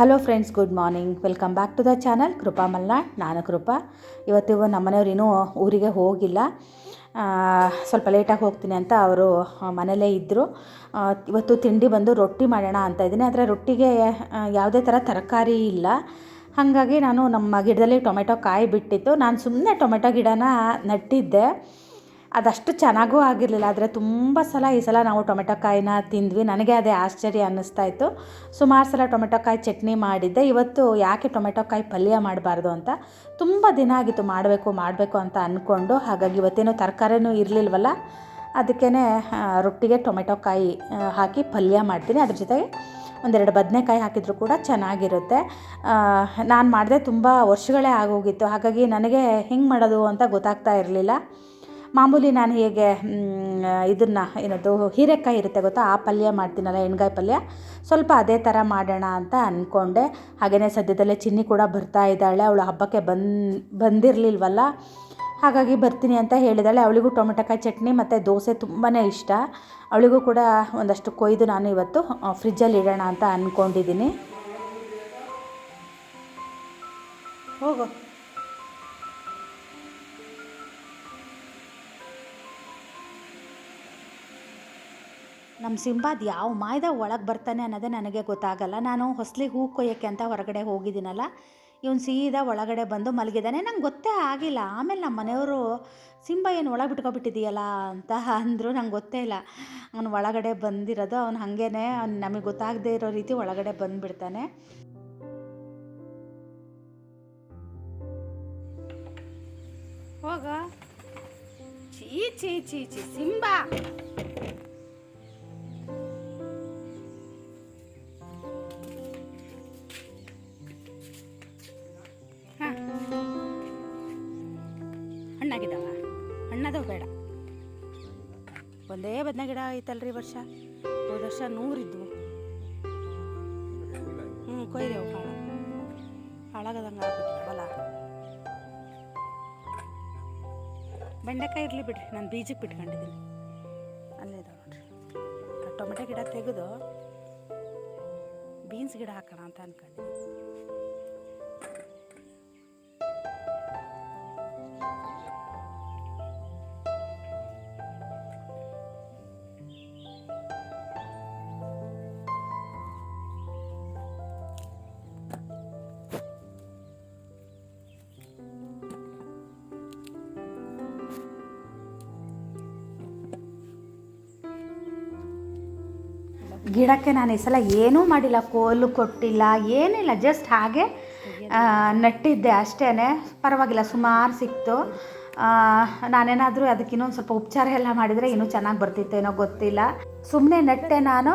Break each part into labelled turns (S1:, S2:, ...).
S1: Hello friends good morning welcome back to the channel Krupa Malnad ನಾನು ಕೃಪಾ ಇವತ್ತು ನಮ್ಮನೆಯವ್ರು ಇನ್ನೂ ಊರಿಗೆ ಹೋಗಿಲ್ಲ. ಸ್ವಲ್ಪ ಲೇಟಾಗಿ ಹೋಗ್ತೀನಿ ಅಂತ ಅವರು ಮನೇಲೇ ಇದ್ದರು ಇವತ್ತು ತಿಂಡಿ ಬಂದು ರೊಟ್ಟಿ ಮಾಡೋಣ ಅಂತ ಇದ್ದೀನಿ. ಆದರೆ ರೊಟ್ಟಿಗೆ ಯಾವುದೇ ಥರ ತರಕಾರಿ ಇಲ್ಲ. ಹಾಗಾಗಿ ನಾನು ನಮ್ಮ ಗಿಡದಲ್ಲಿ ಟೊಮೆಟೊ ಕಾಯಿ ಬಿಟ್ಟಿತ್ತು. ನಾನು ಸುಮ್ಮನೆ ಟೊಮೆಟೊ ಗಿಡನ ನಟ್ಟಿದ್ದೆ. ಅದಷ್ಟು ಚೆನ್ನಾಗೂ ಆಗಿರಲಿಲ್ಲ. ಆದರೆ ತುಂಬ ಸಲ ಈ ಸಲ ನಾವು ಟೊಮೆಟೊ ಕಾಯಿನ ತಿಂದ್ವಿ. ನನಗೆ ಅದೇ ಆಶ್ಚರ್ಯ ಅನ್ನಿಸ್ತಾ ಇತ್ತು. ಸುಮಾರು ಸಲ ಟೊಮೆಟೊ ಕಾಯಿ ಚಟ್ನಿ ಮಾಡಿದ್ದೆ. ಇವತ್ತು ಯಾಕೆ ಟೊಮೆಟೊ ಕಾಯಿ ಪಲ್ಯ ಮಾಡಬಾರ್ದು ಅಂತ ತುಂಬ ದಿನ ಆಗಿತ್ತು. ಮಾಡಬೇಕು ಮಾಡಬೇಕು ಅಂತ ಅಂದ್ಕೊಂಡು ಹಾಗಾಗಿ ಇವತ್ತೇನು ತರಕಾರಿನೂ ಇರಲಿಲ್ವಲ್ಲ? ಅದಕ್ಕೇ ರೊಟ್ಟಿಗೆ ಟೊಮೆಟೊ ಕಾಯಿ ಹಾಕಿ ಪಲ್ಯ ಮಾಡ್ತೀನಿ. ಅದ್ರ ಜೊತೆಗೆ ಒಂದೆರಡು ಬದನೆಕಾಯಿ ಹಾಕಿದರೂ ಕೂಡ ಚೆನ್ನಾಗಿರುತ್ತೆ. ನಾನು ಮಾಡಿದೆ ತುಂಬ ವರ್ಷಗಳೇ ಆಗೋಗಿತ್ತು. ಹಾಗಾಗಿ ನನಗೆ ಹೆಂಗೆ ಮಾಡೋದು ಅಂತ ಗೊತ್ತಾಗ್ತಾ ಇರಲಿಲ್ಲ. ಮಾಮೂಲಿ ನಾನು ಹೇಗೆ ಇದನ್ನು ಏನದು, ಹೀರೆಕಾಯಿ ಇರುತ್ತೆ ಗೊತ್ತಾ, ಆ ಪಲ್ಯ ಮಾಡ್ತೀನಲ್ಲ, ಎಣ್ಗಾಯಿ ಪಲ್ಯ. ಸ್ವಲ್ಪ ಅದೇ ಥರ ಮಾಡೋಣ ಅಂತ ಅಂದ್ಕೊಂಡೆ ಹಾಗೆಯೇ ಸದ್ಯದಲ್ಲೇ ಚಿನ್ನಿ ಕೂಡ ಬರ್ತಾ ಇದ್ದಾಳೆ, ಅವಳು ಹಬ್ಬಕ್ಕೆ ಬಂದು, ಬಂದಿರಲಿಲ್ವಲ್ಲ. ಹಾಗಾಗಿ ಬರ್ತೀನಿ ಅಂತ ಹೇಳಿದಾಳೆ. ಅವಳಿಗೂ ಟೊಮೆಟೊಕಾಯಿ ಚಟ್ನಿ ಮತ್ತು ದೋಸೆ ತುಂಬಾ ಇಷ್ಟ. ಅವಳಿಗೂ ಕೂಡ ಒಂದಷ್ಟು ಕೊಯ್ದು ನಾನು ಇವತ್ತು ಫ್ರಿಜ್ಜಲ್ಲಿ ಇಡೋಣ ಅಂತ ಅಂದ್ಕೊಂಡಿದ್ದೀನಿ ಹೋಗು. ನಮ್ಮ ಸಿಂಬಾದ್ ಯಾವ ಮಾಯ್ದ ಒಳಗೆ ಬರ್ತಾನೆ ಅನ್ನೋದೇ ನನಗೆ ಗೊತ್ತಾಗಲ್ಲ. ನಾನು ಹೊಸ್ಲಿಗೆ ಹೂ ಕೊಯ್ಯೋಕ್ಕೆ ಅಂತ ಹೊರಗಡೆ ಹೋಗಿದ್ದೀನಲ್ಲ, ಇವನು ಸೀದಾ ಒಳಗಡೆ ಬಂದು ಮಲಗಿದ್ದಾನೆ. ನಂಗೆ ಗೊತ್ತೇ ಆಗಿಲ್ಲ. ಆಮೇಲೆ ನಮ್ಮ ಮನೆಯವರು, ಸಿಂಬ, ಏನು ಒಳಗೆ ಬಿಟ್ಕೊಬಿಟ್ಟಿದೆಯಲ್ಲ? ಅಂತ ಅಂದರು. ನಂಗೆ ಗೊತ್ತೇ ಇಲ್ಲ. ಅವನು ಒಳಗಡೆ ಬಂದಿರೋದು, ಅವ್ನು ಹಾಗೇನೆ, ಅವ್ನು ನಮಗೆ ಗೊತ್ತಾಗದೇ ಇರೋ ರೀತಿ ಒಳಗಡೆ ಬಂದುಬಿಡ್ತಾನೆ.
S2: ಹೋಗ. ಚೀ ಚೀ ಚೀ ಚೀ ಸಿಂಬಾ. ಹಣ್ಣಾಗಿದ್ದಾವ ಹಣ್ಣದವು ಬೇಡ. ಒಂದೇ ಬದನೆ ಗಿಡ ಐತಲ್ರಿ ವರ್ಷ. ಹೋದ ವರ್ಷ ನೂರಿದ್ವು. ಹ್ಞೂ ಕೊಯ್ದೆವು ಹಾಳು ಹಾಳಾಗದಂಗೆ ಆಗ್ಬಿಟ್ಟಿವಲ್ಲ ಬೆಂಡೆಕಾಯಿ ಇರಲಿ ಬಿಡ್ರಿ, ನಾನು ಬೀಜಕ್ಕೆ ಬಿಟ್ಕೊಂಡಿದ್ದೀನಿ. ಅಲ್ಲೇ ಇದಾವೆ ನೋಡ್ರಿ. ಟೊಮೆಟೊ ಗಿಡ ತೆಗೆದು ಬೀನ್ಸ್ ಗಿಡ ಹಾಕೋಣ ಅಂತ ಅನ್ಕೊಂಡಿದ್ದೀನಿ.
S1: ಗಿಡಕ್ಕೆ ನಾನು ಈ ಸಲ ಏನೂ ಮಾಡಿಲ್ಲ, ಕೋಲು ಕೊಟ್ಟಿಲ್ಲ, ಏನಿಲ್ಲ ಜಸ್ಟ್ ಹಾಗೆ ನೆಟ್ಟಿದ್ದೆ ಅಷ್ಟೇ ಪರವಾಗಿಲ್ಲ, ಸುಮಾರು ಸಿಕ್ತು. ನಾನೇನಾದರೂ ಅದಕ್ಕೆ ಇನ್ನೊಂದು ಸ್ವಲ್ಪ ಉಪಚಾರ ಎಲ್ಲ ಮಾಡಿದರೆ ಇನ್ನೂ ಚೆನ್ನಾಗಿ ಬರ್ತಿತ್ತೇನೋ ಗೊತ್ತಿಲ್ಲ. ಸುಮ್ಮನೆ ನೆಟ್ಟೆ ನಾನು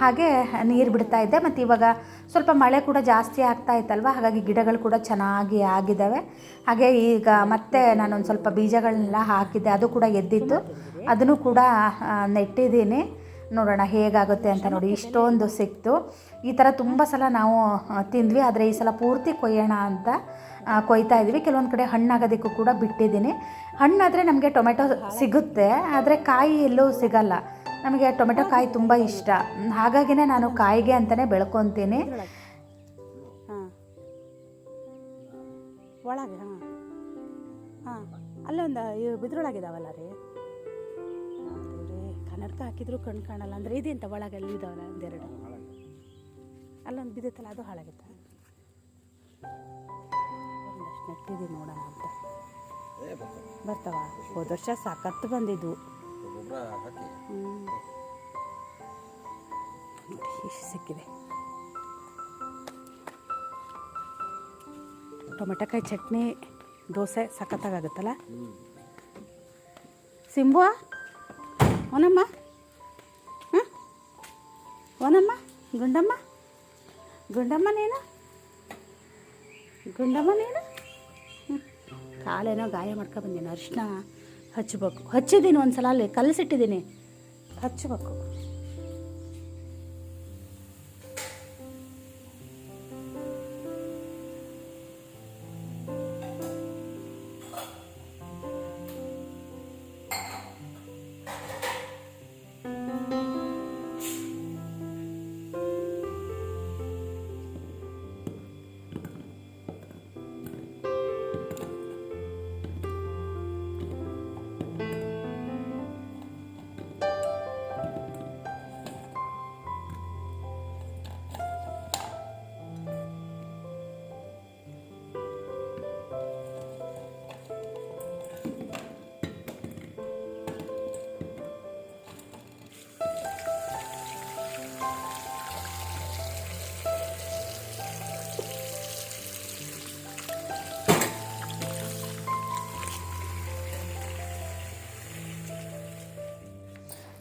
S1: ಹಾಗೆ ನೀರು ಬಿಡ್ತಾ ಇದ್ದೆ. ಮತ್ತು ಇವಾಗ ಸ್ವಲ್ಪ ಮಳೆ ಕೂಡ ಜಾಸ್ತಿ ಆಗ್ತಾ ಇತ್ತಲ್ವ? ಹಾಗಾಗಿ ಗಿಡಗಳು ಕೂಡ ಚೆನ್ನಾಗಿ ಆಗಿದ್ದಾವೆ ಹಾಗೆ ಈಗ ಮತ್ತೆ ನಾನೊಂದು ಸ್ವಲ್ಪ ಬೀಜಗಳನ್ನೆಲ್ಲ ಹಾಕಿದ್ದೆ. ಅದು ಕೂಡ ಎದ್ದಿತ್ತು. ಅದನ್ನು ಕೂಡ ನೆಟ್ಟಿದ್ದೀನಿ. ನೋಡೋಣ ಹೇಗಾಗುತ್ತೆ ಅಂತ ನೋಡಿ ಇಷ್ಟೊಂದು ಸಿಕ್ತು. ಈ ಥರ ತುಂಬ ಸಲ ನಾವು ತಿಂದ್ವಿ, ಆದರೆ ಈ ಸಲ ಪೂರ್ತಿ ಕೊಯ್ಯೋಣ ಅಂತ ಕೊಯ್ತಾ ಇದ್ವಿ. ಕೆಲವೊಂದು ಕಡೆ ಹಣ್ಣಾಗೋದಕ್ಕೂ ಕೂಡ ಬಿಟ್ಟಿದ್ದೀನಿ. ಹಣ್ಣಾದರೆ ನಮಗೆ ಟೊಮೆಟೊ ಸಿಗುತ್ತೆ, ಆದರೆ ಕಾಯಿ ಎಲ್ಲೂ ಸಿಗಲ್ಲ. ನಮಗೆ ಟೊಮೆಟೊ ಕಾಯಿ ತುಂಬ ಇಷ್ಟ. ಹಾಗಾಗಿನೇ ನಾನು ಕಾಯಿಗೆ ಅಂತಲೇ ಬೆಳ್ಕೊತೀನಿ.
S2: ಒಳಗೆ, ಹಾಂ. ಹಾಂ. ಅಲ್ಲೊಂದು ಬಿದ್ರೊಳಗಿದಾವಲ್ಲ ರೀ? ಕನ್ನಡಕ ಹಾಕಿದ್ರು ಕಣ್ ಕಾಣಲ್ಲ ಅಂದ್ರೆ ಇದೆಂತ ಒಳಗೆ ಅಲ್ಲಿ ಇದಾವಲ್ಲ ಒಂದೆರಡು. ಅಲ್ಲೊಂದು ಬಿದ್ದಿತ್ತಲ್ಲ ಅದು ಹಾಳಾಗಿತ್ತ. ಒಂದಷ್ಟು ನೆಟ್ಟಿದೆ ನೋಡೋಣ ಅಂತ.
S3: ಬರ್ತಾವೆ?
S2: ಹೋದ ವರ್ಷ ಸಾಕತ್ತು
S3: ಗೊಬ್ಬರ
S2: ಇಷ್ಟು ಸಿಕ್ಕಿದೆ. ಟೊಮೆಟೊಕಾಯಿ ಚಟ್ನಿ ದೋಸೆ ಸಖತ್ತಾಗುತ್ತಲ್ಲ
S3: ಹ್ಞೂ
S2: ಸಿಂಬು ಒನಮ್ಮ ಹ್ಞೂ ಒನಮ್ಮ ಗುಂಡಮ್ಮ ಗುಂಡಮ್ಮ ನೀನು ಗುಂಡಮ್ಮ ನೀನು ಹ್ಞೂ ಕಾಲೇನೋ ಗಾಯ ಮಾಡ್ಕೊ ಬಂದೀನಿ ಅರಿಶಿನ ಹಚ್ಬೇಕು ಹಚ್ಚಿದ್ದೀನಿ ಒಂದು ಸಲ ಅಲ್ಲಿ ಕಲಸಿಟ್ಟಿದ್ದೀನಿ ಹಚ್ಬೇಕು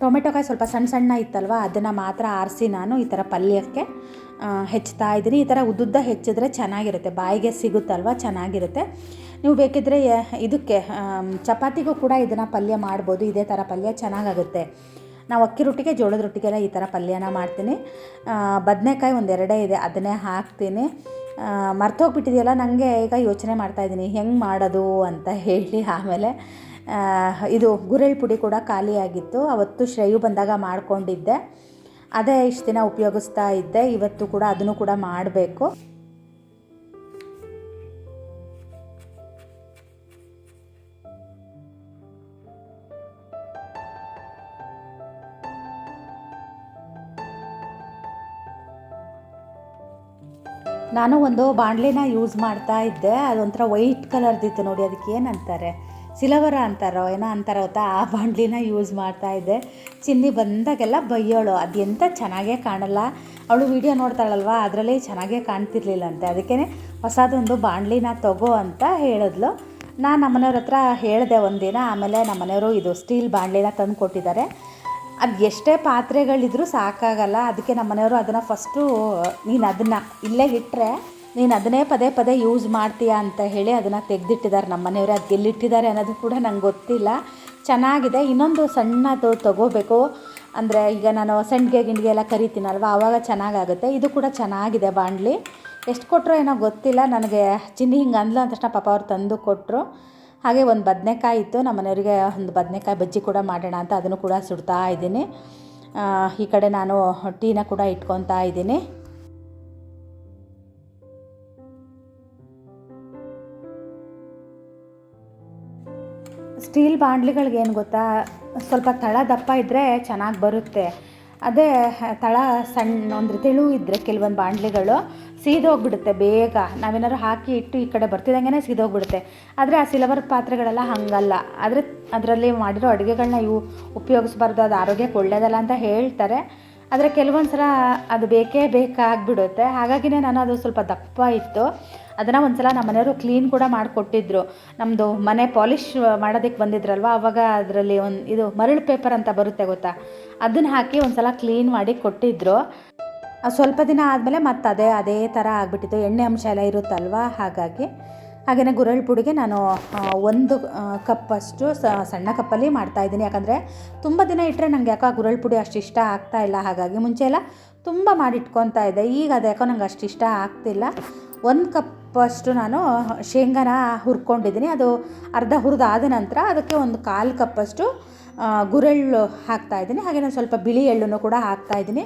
S1: ಟೊಮೆಟೊಕಾಯಿ ಸ್ವಲ್ಪ ಸಣ್ಣ ಸಣ್ಣ ಇತ್ತಲ್ವ, ಅದನ್ನು ಮಾತ್ರ ಆರಿಸಿ ನಾನು ಈ ಥರ ಪಲ್ಯಕ್ಕೆ ಹೆಚ್ಚುತ್ತಾ ಇದ್ದೀನಿ. ಈ ಥರ ಉದ್ದುದ್ದ ಹೆಚ್ಚಿದ್ರೆ ಚೆನ್ನಾಗಿರುತ್ತೆ. ಬಾಯಿಗೆ ಸಿಗುತ್ತಲ್ವ, ಚೆನ್ನಾಗಿರುತ್ತೆ. ನೀವು ಬೇಕಿದ್ದರೆ ಇದಕ್ಕೆ ಚಪಾತಿಗೂ ಕೂಡ ಇದನ್ನು ಪಲ್ಯ ಮಾಡ್ಬೋದು. ಇದೇ ಥರ ಪಲ್ಯ ಚೆನ್ನಾಗಾಗುತ್ತೆ. ನಾವು ಅಕ್ಕಿ ರೊಟ್ಟಿಗೆ, ಜೋಳದ ರೊಟ್ಟಿಗೆಲ್ಲ ಈ ಥರ ಪಲ್ಯನ ಮಾಡ್ತೀನಿ. ಬದನೆಕಾಯಿ ಒಂದೆರಡೇ ಇದೆ, ಅದನ್ನೇ ಹಾಕ್ತೀನಿ. ಮರ್ತೋಗ್ಬಿಟ್ಟಿದೆಯಲ್ಲ ನನಗೆ ಈಗ ಯೋಚನೆ ಮಾಡ್ತಾಯಿದ್ದೀನಿ ಹೆಂಗೆ ಮಾಡೋದು ಅಂತ ಹೇಳಿ ಆಮೇಲೆ ಇದು ಗುರೆಳ್ ಪುಡಿ ಕೂಡ ಖಾಲಿಯಾಗಿತ್ತು. ಅವತ್ತು ಶ್ರೇಯು ಬಂದಾಗ ಮಾಡಿಕೊಂಡಿದ್ದೆ. ಅದೇ ಇಷ್ಟು ದಿನ ಉಪಯೋಗಿಸ್ತಾ ಇದ್ದೆ. ಇವತ್ತು ಕೂಡ ಅದನ್ನು ಕೂಡ ಮಾಡಬೇಕು. ನಾನು ಒಂದು ಬಾಣಲಿನ ಯೂಸ್ ಮಾಡ್ತಾ ಇದ್ದೆ. ಅದೊಂಥರ ವೈಟ್ ಕಲರ್ದಿತ್ತು ನೋಡಿ ಅದಕ್ಕೆ ಏನಂತಾರೆ ಸಿಲವರ ಅಂತಾರೋ, ಏನೋ ಅಂತಾರೋ ಗೊತ್ತಾ? ಆ ಬಾಂಡ್ಲಿನ ಯೂಸ್ ಮಾಡ್ತಾ ಇದ್ದೆ. ಚಿನ್ನಿ ಬಂದಾಗೆಲ್ಲ ಬೈಯೋಳು, ಅದೆಂತ ಚೆನ್ನಾಗೇ ಕಾಣಲ್ಲ. ಅವಳು ವಿಡಿಯೋ ನೋಡ್ತಾಳಲ್ವ? ಅದರಲ್ಲಿ ಚೆನ್ನಾಗೇ ಕಾಣ್ತಿರ್ಲಿಲ್ಲಂತೆ. ಅದಕ್ಕೇ ಹೊಸದೊಂದು ಬಾಣಲಿನ ತಗೋ ಅಂತ ಹೇಳಿದ್ಲು. ನಾನು ನಮ್ಮನೆಯವ್ರ ಹತ್ರ ಹೇಳಿದೆ ಒಂದಿನ, ಆಮೇಲೆ ನಮ್ಮನೆಯವರು ಇದು ಸ್ಟೀಲ್ ಬಾಣಲಿನ ತಂದು ಕೊಟ್ಟಿದ್ದಾರೆ. ಅದು ಎಷ್ಟೇ ಪಾತ್ರೆಗಳಿದ್ರೂ ಸಾಕಾಗಲ್ಲ. ಅದಕ್ಕೆ ನಮ್ಮ ಮನೆಯವರು ಅದನ್ನು ಫಸ್ಟು ನೀನು ಅದನ್ನು ಇಲ್ಲೇ ಇಟ್ಟರೆ ನೀನು ಅದನ್ನೇ ಪದೇ ಪದೇ ಯೂಸ್ ಮಾಡ್ತೀಯಾ ಅಂತ ಹೇಳಿ ಅದನ್ನು ತೆಗೆದಿಟ್ಟಿದ್ದಾರೆ ನಮ್ಮ ಮನೆಯವರು. ಅದು ಎಲ್ಲಿಟ್ಟಿದ್ದಾರೆ ಅನ್ನೋದು ಕೂಡ ನಂಗೆ ಗೊತ್ತಿಲ್ಲ. ಚೆನ್ನಾಗಿದೆ. ಇನ್ನೊಂದು ಸಣ್ಣದು ತಗೋಬೇಕು. ಅಂದರೆ ಈಗ ನಾನು ಸಂಡಿಗೆ ಗಿಂಡಿಗೆ ಎಲ್ಲ ಕರಿತೀನಲ್ವ? ಆವಾಗ ಚೆನ್ನಾಗಾಗುತ್ತೆ. ಇದು ಕೂಡ ಚೆನ್ನಾಗಿದೆ ಬಾಣಲಿ. ಎಷ್ಟು ಕೊಟ್ಟರೋ ಏನೋ ಗೊತ್ತಿಲ್ಲ. ನನಗೆ ಚಿನ್ನಿ ಹಿಂಗೆ ಅಂದ್ಲು ಅಂದ ತಕ್ಷಣ ಪಾಪ ಅವ್ರು ತಂದು ಕೊಟ್ಟರು ಹಾಗೆ ಒಂದು ಬದನೆಕಾಯಿ ಇತ್ತು. ನಮ್ಮ ಮನೆಯವರಿಗೆ ಒಂದು ಬದನೆಕಾಯಿ ಬಜ್ಜಿ ಕೂಡ ಮಾಡೋಣ ಅಂತ ಅದನ್ನು ಕೂಡ ಸುಡ್ತಾ ಇದ್ದೀನಿ. ಈ ಕಡೆ ನಾನು ಟೀನ ಕೂಡ ಇಟ್ಕೊತಾ ಇದ್ದೀನಿ. ಸ್ಟೀಲ್ ಬಾಂಡ್ಲಿಗಳಿಗೆ ಏನು ಗೊತ್ತಾ? ಸ್ವಲ್ಪ ತಳ ದಪ್ಪ ಇದ್ದರೆ ಚೆನ್ನಾಗಿ ಬರುತ್ತೆ. ಅದೇ, ತಳ ಸಣ್ಣ ಅಂದರೆ ತೆಳು ಇದ್ದರೆ ಕೆಲವೊಂದು ಬಾಂಡ್ಲಿಗಳು ಸೀದೋಗ್ಬಿಡುತ್ತೆ ಬೇಗ. ನಾವೇನಾದ್ರು ಹಾಕಿ ಇಟ್ಟು ಈ ಕಡೆ ಬರ್ತಿದ್ದಂಗೆ ಸೀದೋಗ್ಬಿಡುತ್ತೆ. ಆದರೆ ಆ ಸಿಲ್ವರ್ ಪಾತ್ರೆಗಳೆಲ್ಲ ಹಾಗಲ್ಲ. ಆದರೆ ಅದರಲ್ಲಿ ಮಾಡಿರೋ ಅಡುಗೆಗಳನ್ನ ಇವು ಉಪಯೋಗಿಸ್ಬಾರ್ದು, ಅದು ಆರೋಗ್ಯಕ್ಕೆ ಒಳ್ಳೆಯದಲ್ಲ ಅಂತ ಹೇಳ್ತಾರೆ. ಆದರೆ ಕೆಲವೊಂದು ಸಲ ಅದು ಬೇಕೇ ಬೇಕಾಗ್ಬಿಡುತ್ತೆ. ಹಾಗಾಗಿನೇ ನಾನು ಅದು ಸ್ವಲ್ಪ ದಪ್ಪ ಇತ್ತು. ಅದನ್ನು ಒಂದು ಸಲ ನಮ್ಮ ಮನೆಯವರು ಕ್ಲೀನ್ ಕೂಡ ಮಾಡಿಕೊಟ್ಟಿದ್ರು. ನಮ್ಮದು ಮನೆ ಪಾಲಿಷ್ ಮಾಡೋದಕ್ಕೆ ಬಂದಿದ್ರಲ್ವ, ಅವಾಗ ಅದರಲ್ಲಿ ಒಂದು ಇದು ಮರಳು ಪೇಪರ್ ಅಂತ ಬರುತ್ತೆ ಗೊತ್ತಾ? ಅದನ್ನು ಹಾಕಿ ಒಂದು ಸಲ ಕ್ಲೀನ್ ಮಾಡಿ ಕೊಟ್ಟಿದ್ರು. ಸ್ವಲ್ಪ ದಿನ ಆದಮೇಲೆ ಮತ್ತೆ ಅದೇ ಅದೇ ಥರ ಆಗಿಬಿಟ್ಟಿತ್ತು. ಎಣ್ಣೆ ಅಂಶ ಎಲ್ಲ ಇರುತ್ತಲ್ವ? ಹಾಗಾಗಿ ಹಾಗೆಯೇ ಗುರಳ್ ಪುಡಿಗೆ ನಾನು ಒಂದು ಕಪ್ಪಷ್ಟು ಸಣ್ಣ ಕಪ್ಪಲ್ಲಿ ಮಾಡ್ತಾಯಿದ್ದೀನಿ ಯಾಕಂದರೆ ತುಂಬ ದಿನ ಇಟ್ಟರೆ ನನಗೆ ಯಾಕೋ ಗುರಳ್ ಪುಡಿ ಅಷ್ಟು ಇಷ್ಟ ಆಗ್ತಾ ಇಲ್ಲ. ಹಾಗಾಗಿ ಮುಂಚೆ ಎಲ್ಲ ತುಂಬ ಮಾಡಿಟ್ಕೊತಾ ಇದ್ದೆ. ಈಗ ಅದು ಯಾಕೋ ನಂಗೆ ಅಷ್ಟು ಇಷ್ಟ ಆಗ್ತಿಲ್ಲ. ಒಂದು ಕಪ್ಪಷ್ಟು ನಾನು ಶೇಂಗಾನ ಹುರ್ಕೊಂಡಿದ್ದೀನಿ. ಅದು ಅರ್ಧ ಹುರಿದಾದ ನಂತರ ಅದಕ್ಕೆ ಒಂದು ಕಾಲು ಕಪ್ಪಷ್ಟು ಗುರೆಳ್ಳು ಹಾಕ್ತಾ ಇದ್ದೀನಿ. ಹಾಗೆ ನಾನು ಸ್ವಲ್ಪ ಬಿಳಿ ಎಳ್ಳನ್ನು ಕೂಡ ಹಾಕ್ತಾ ಇದ್ದೀನಿ.